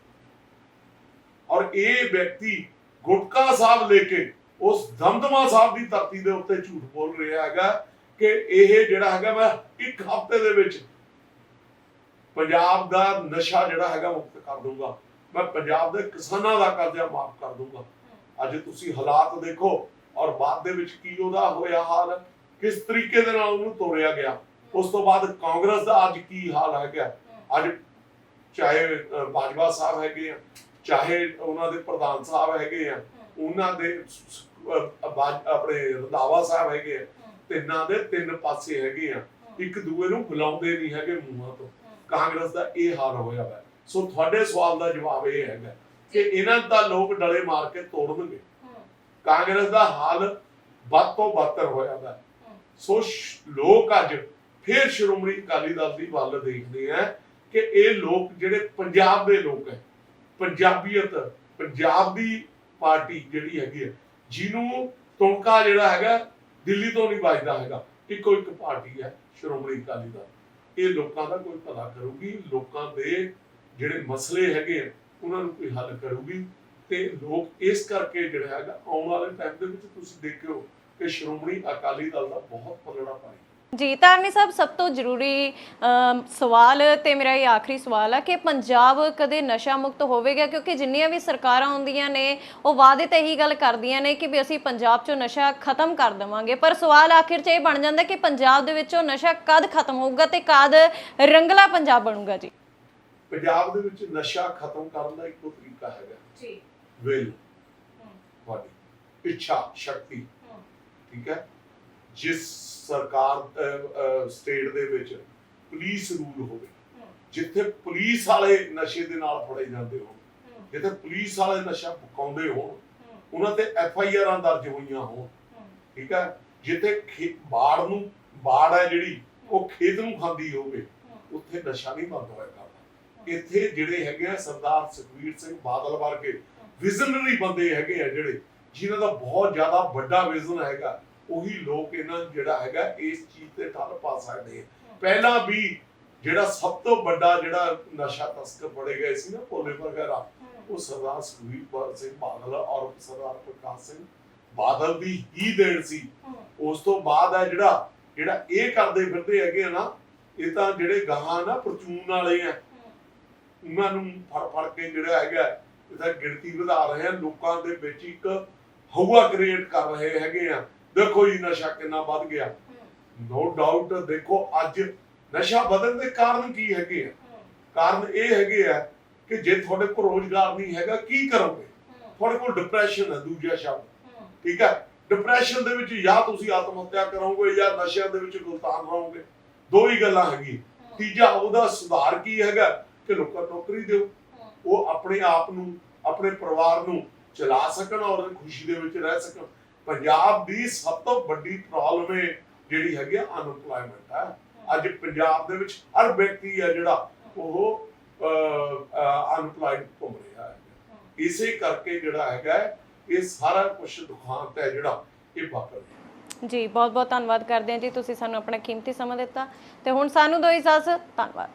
ਔਰ ਇਹ ਵਿਅਕਤੀ ਗੁਟਕਾ ਸਾਹਿਬ ਲੈ ਕੇ ਉਸ ਦਮਦਮਾ ਸਾਹਿਬ ਦੀ ਧਰਤੀ ਦੇ ਉੱਤੇ ਝੂਠ ਬੋਲ ਰਿਹਾ ਹੈਗਾ। ਕਿ ਇਹ ਜਿਹੜਾ ਹੈਗਾ ਮੈਂ ਇੱਕ ਹਫ਼ਤੇ ਦੇ ਵਿੱਚ ਪੰਜਾਬ ਦਾ ਨਸ਼ਾ ਜਿਹੜਾ ਹੈਗਾ ਮੁਕਤ ਕਰ ਦੂੰਗਾ ਮੈਂ ਪੰਜਾਬ ਦੇ ਕਿਸਾਨਾਂ ਦਾ ਕਰਜ਼ਾ ਮਾਫ ਕਰ ਦੂੰਗਾ ਅੱਜ ਤੁਸੀਂ ਹਾਲਾਤ ਦੇਖੋ ਔਰ ਬਾਅਦ ਦੇ ਵਿੱਚ ਕੀ ਉਹਦਾ ਹੋਇਆ ਹਾਲ, ਕਿਸ ਤਰੀਕੇ ਦੇ ਨਾਲ ਉਹਨੂੰ ਤੋੜਿਆ ਗਿਆ। ਉਸ ਤੋਂ ਬਾਅਦ ਕਾਂਗਰਸ ਦਾ ਅੱਜ ਕੀ ਹਾਲ ਹੈਗਾ ਅੱਜ ਚਾਹੇ ਬਾਜਵਾ ਸਾਹਿਬ ਹੈਗੇ ਆ, ਚਾਹੇ ਉਹਨਾਂ ਦੇ ਪ੍ਰਧਾਨ ਸਾਹਿਬ ਹੈਗੇ ਆ, ਉਹਨਾਂ ਦੇ ਆਪਣੇ ਰੰਧਾਵਾ ਸਾਹਿਬ ਹੈਗੇ ਆ ਤਿੰਨਾਂ ਦੇ ਤਿੰਨ ਪਾਸੇ ਹੈਗੇ ਆ। ਇੱਕ ਦੂਏ ਨੂੰ ਬੁਲਾਉਂਦੇ ਨਹੀਂ ਹੈਗੇ ਮੂੰਹਾਂ ਤੋਂ। ਕਾਂਗਰਸ ਦਾ ਇਹ ਹਾਲ ਹੋਇਆ ਵਾ। ਸੋ ਤੁਹਾਡੇ ਸਵਾਲ ਦਾ ਜਵਾਬ ਇਹ ਹੈਗਾ ਕਿ ਇਹਨਾਂ ਦਾ ਲੋਕ ਡਲੇ ਮਾਰ ਕੇ ਤੋੜਨਗੇ। ਕਾਂਗਰਸ ਦਾ ਹਾਲ ਵੱਧ ਤੋਂ ਬਦਤਰ ਹੋਇਆ ਸੋ ਸ਼- ਲੋਕ ਅੱਜ ਫਿਰ ਸ਼੍ਰੋਮਣੀ ਅਕਾਲੀ ਦਲ ਦੀ ਵੱਲ ਦੇਖਦੇ ਆ ਕਿ ਇਹ ਲੋਕ ਜਿਹੜੇ ਪੰਜਾਬ ਦੇ ਲੋਕ ਹੈ ਪੰਜਾਬੀਅਤ ਪੰਜਾਬ ਦੀ ਪਾਰਟੀ ਜਿਹੜੀ ਹੈਗੀ ਹੈ ਜਿਹਨੂੰ ਤੁਣਕਾ ਜਿਹੜਾ ਹੈਗਾ ਦਿੱਲੀ ਤੋਂ ਨਹੀਂ ਵੱਜਦਾ ਹੈਗਾ ਇੱਕੋ ਇੱਕ ਪਾਰਟੀ ਹੈ ਸ਼੍ਰੋਮਣੀ ਅਕਾਲੀ ਦਲ। ਇਹ ਲੋਕਾਂ ਦਾ ਕੋਈ ਭਲਾ ਕਰੂਗੀ, ਲੋਕਾਂ ਦੇ ਜਿਹੜੇ ਮਸਲੇ ਹੈਗੇ ਆ, ਉਹਨਾਂ ਨੂੰ ਕੋਈ ਹੱਲ ਕਰੂਗੀ ਤੇ ਲੋਕ ਇਸ ਕਰਕੇ ਜਿਹੜਾ ਹੈਗਾ, ਆਉਣ ਵਾਲੇ ਟਾਈਮ ਦੇ ਵਿੱਚ ਤੁਸੀਂ ਦੇਖਿਓ ਕਿ ਸ਼੍ਰੋਮਣੀ ਅਕਾਲੀ ਦਲ ਦਾ ਬਹੁਤ ਪਲੜਾ ਪਾਈ ਜੀ ਤਾਰਨੀ ਸਾਹਿਬ ਸਭ ਤੋਂ ਜ਼ਰੂਰੀ ਸਵਾਲ ਤੇ ਮੇਰਾ ਇਹ ਆਖਰੀ ਸਵਾਲ ਹੈ ਕਿ ਪੰਜਾਬ ਕਦੇ ਨਸ਼ਾ ਮੁਕਤ ਹੋਵੇਗਾ? ਕਿਉਂਕਿ ਜਿੰਨੀਆਂ ਵੀ ਸਰਕਾਰਾਂ ਹੁੰਦੀਆਂ ਨੇ ਉਹ ਵਾਅਦੇ ਤੇ ਇਹੀ ਗੱਲ ਕਰਦੀਆਂ ਨੇ ਕਿ ਵੀ ਅਸੀਂ ਪੰਜਾਬ 'ਚੋਂ ਨਸ਼ਾ ਖਤਮ ਕਰ ਦੇਵਾਂਗੇ। ਪਰ ਸਵਾਲ ਆਖਿਰ 'ਚ ਇਹ ਬਣ ਜਾਂਦਾ ਕਿ ਪੰਜਾਬ ਦੇ ਵਿੱਚੋਂ ਨਸ਼ਾ ਕਦ ਖਤਮ ਹੋਊਗਾ ਤੇ ਕਦ ਰੰਗਲਾ ਪੰਜਾਬ ਬਣੂਗਾ ਜੀ? ਪੰਜਾਬ ਦੇ ਵਿੱਚ ਨਸ਼ਾ ਖਤਮ ਕਰਨ ਦਾ ਇੱਕੋ ਤਰੀਕਾ ਹੈਗਾ। ਜੀ। ਵਿਲ ਤੁਹਾਡੀ ਇੱਛਾ ਸ਼ਕਤੀ। ਠੀਕ ਹੈ? ਜਿਸ ਸਰਕਾਰ ਸਟੇਟ ਦੇ ਵਿੱਚ ਪੁਲਿਸ ਰੂਲ ਹੋਵੇ, ਜਿੱਥੇ ਪੁਲਿਸ ਵਾਲੇ ਨਸ਼ੇ ਦੇ ਨਾਲ ਫੜੇ ਜਾਂਦੇ ਹੋਣ, ਜਿੱਥੇ ਪੁਲਿਸ ਵਾਲੇ ਨਸ਼ਾ ਪਕਾਉਂਦੇ ਹੋਣ, ਉਹਨਾਂ ਤੇ ਐਫ ਆਈ ਆਰਾਂ ਦਰਜ ਹੋਈਆਂ ਹੋਣ, ਠੀਕ ਹੈ? ਜਿੱਥੇ ਬਾੜ ਨੂੰ, ਬਾੜ ਹੈ ਜਿਹੜੀ, ਉਹ ਖੇਤ ਨੂੰ ਖਾਂਦੀ ਹੋਵੇ, ਉੱਥੇ ਨਸ਼ਾ ਨਹੀਂ ਬੰਦ ਹੋਇਆ ਕਰਦਾ। ਇੱਥੇ ਜਿਹੜੇ ਹੈਗੇ ਆ ਸਰਦਾਰ ਸੁਖਵੀਰ ਸਿੰਘ ਬਾਦਲ ਵਰਗੇ ਵਿਜ਼ਨਰੀ ਬੰਦੇ ਹੈਗੇ ਆ ਜਿਹੜੇ, ਜਿਨ੍ਹਾਂ ਦਾ ਬਹੁਤ ਜ਼ਿਆਦਾ ਵੱਡਾ ਵਿਜ਼ਨ ਹੈਗਾ ਉਹੀ ਲੋਕ ਇਹਨਾਂ ਜਿਹੜਾ ਹੈਗਾ ਇਸ ਚੀਜ਼ ਤੇ ਠੱਲ ਪਾ ਸਕਦੇ ਆ। ਪਹਿਲਾਂ ਵੀ ਜਿਹੜਾ ਸਭ ਤੋਂ ਵੱਡਾ ਜਿਹੜਾ ਨਸ਼ਾ ਤਸਕਰ ਫੜੇ ਗਏ ਸੀ ਨਾ, ਭੋਲੇ ਵਗੈਰਾ ਉਹ ਸਰਦਾਰ ਸੁਖਵੀਰ ਸਿੰਘ ਬਾਦਲ ਔਰ ਸਰਦਾਰ ਪ੍ਰਕਾਸ਼ ਸਿੰਘ ਬਾਦਲ ਦੀ ਹੀ ਦੇਣ ਸੀ। ਉਸ ਤੋਂ ਬਾਅਦ ਹੈ ਜਿਹੜਾ ਜਿਹੜਾ ਇਹ ਕਰਦੇ ਫਿਰਦੇ ਹੈਗੇ ਆ ਨਾ, ਇਹ ਤਾਂ ਜਿਹੜੇ ਗਾਹਾਂ ਨਾ ਪਰਚੂਨ ਵਾਲੇ ਆ, ਉਹਨਾਂ ਨੂੰ ਫੜ ਫੜ ਕੇ ਜਿਹੜਾ ਹੈਗਾ ਇਹਦਾ ਗਿਣਤੀ ਵਧਾ ਰਹੇ ਆ, ਲੋਕਾਂ ਦੇ ਵਿੱਚ ਇੱਕ ਹਵਾ ਕ੍ਰੀਏਟ ਕਰ ਰਹੇ ਹੈਗੇ ਆ। ਦੇਖੋ ਜੀ, ਨਸ਼ਾ ਕਿੰਨਾ ਵੱਧ ਗਿਆ। ਨੋ ਡਾਊਟ ਦੇਖੋ, ਅੱਜ ਨਸ਼ਾ ਵਧਣ ਦੇ ਕਾਰਨ ਕੀ ਹੈਗੇ ਆ? ਕਾਰਨ ਇਹ ਹੈਗੇ ਆ ਕਿ ਜੇ ਤੁਹਾਡੇ ਕੋਲ ਰੋਜ਼ਗਾਰ ਨਹੀਂ ਹੈਗਾ, ਕੀ ਕਰੋਗੇ? ਤੁਹਾਡੇ ਕੋਲ ਡਿਪਰੈਸ਼ਨ ਹੈ, ਦੂਜਾ ਸ਼ਬਦ। ਠੀਕ ਹੈ? ਡਿਪਰੈਸ਼ਨ ਦੇ ਵਿੱਚ ਜਾਂ ਤੁਸੀਂ ਆਤਮ ਹੱਤਿਆ ਕਰੋਗੇ ਜਾਂ ਨਸ਼ਿਆਂ ਦੇ ਵਿੱਚ ਗੁਲਤਾਨ ਰਹੋਗੇ ਦੋ ਹੀ ਗੱਲਾਂ ਹੈਗੀ ਤੀਜਾ, ਉਹਦਾ ਸੁਧਾਰ ਕੀ ਹੈਗਾ? ਕਿ ਲੋਕਾਂ ਨੂੰ ਨੌਕਰੀ ਦਿਓ। ਉਹ ਆਪਣੇ ਆਪ ਨੂੰ, ਆਪਣੇ ਪਰਿਵਾਰ ਨੂੰ ਚਲਾ ਸਕਣ ਔਰ ਖੁਸ਼ੀ ਦੇ ਵਿੱਚ ਰਹਿ ਸਕਣ। ਪੰਜਾਬ ਦੀ ਸਭ ਤੋਂ ਵੱਡੀ ਪ੍ਰੋਬਲਮ ਹੈ ਜਿਹੜੀ ਹੈਗੀ ਅਨਪਲਾਈਮੈਂਟ ਹੈ ਅੱਜ ਪੰਜਾਬ ਦੇ ਵਿੱਚ ਹਰ ਵਿਅਕਤੀ ਹੈ ਜਿਹੜਾ, ਉਹ ਅਨਪਲਾਈਡ ਘੁੰਮ ਰਿਹਾ ਹੈ। ਇਸੇ ਕਰਕੇ ਜਿਹੜਾ ਹੈਗਾ, ਇਹ ਸਾਰਾ ਕੁਝ ਦੁਖਾਂਤ ਹੈ ਜਿਹੜਾ ਇਹ ਵਾਪਰ ਰਿਹਾ। ਜੀ ਬਹੁਤ ਬਹੁਤ ਧੰਨਵਾਦ ਕਰਦੇ ਹਾਂ ਜੀ, ਤੁਸੀਂ ਸਾਨੂੰ ਆਪਣਾ ਕੀਮਤੀ ਸਮਾਂ ਦਿੱਤਾ। ਤੇ ਹੁਣ ਸਾਨੂੰ ਦੋ ਇਜਾਜ਼ਤ ਧੰਨਵਾਦ।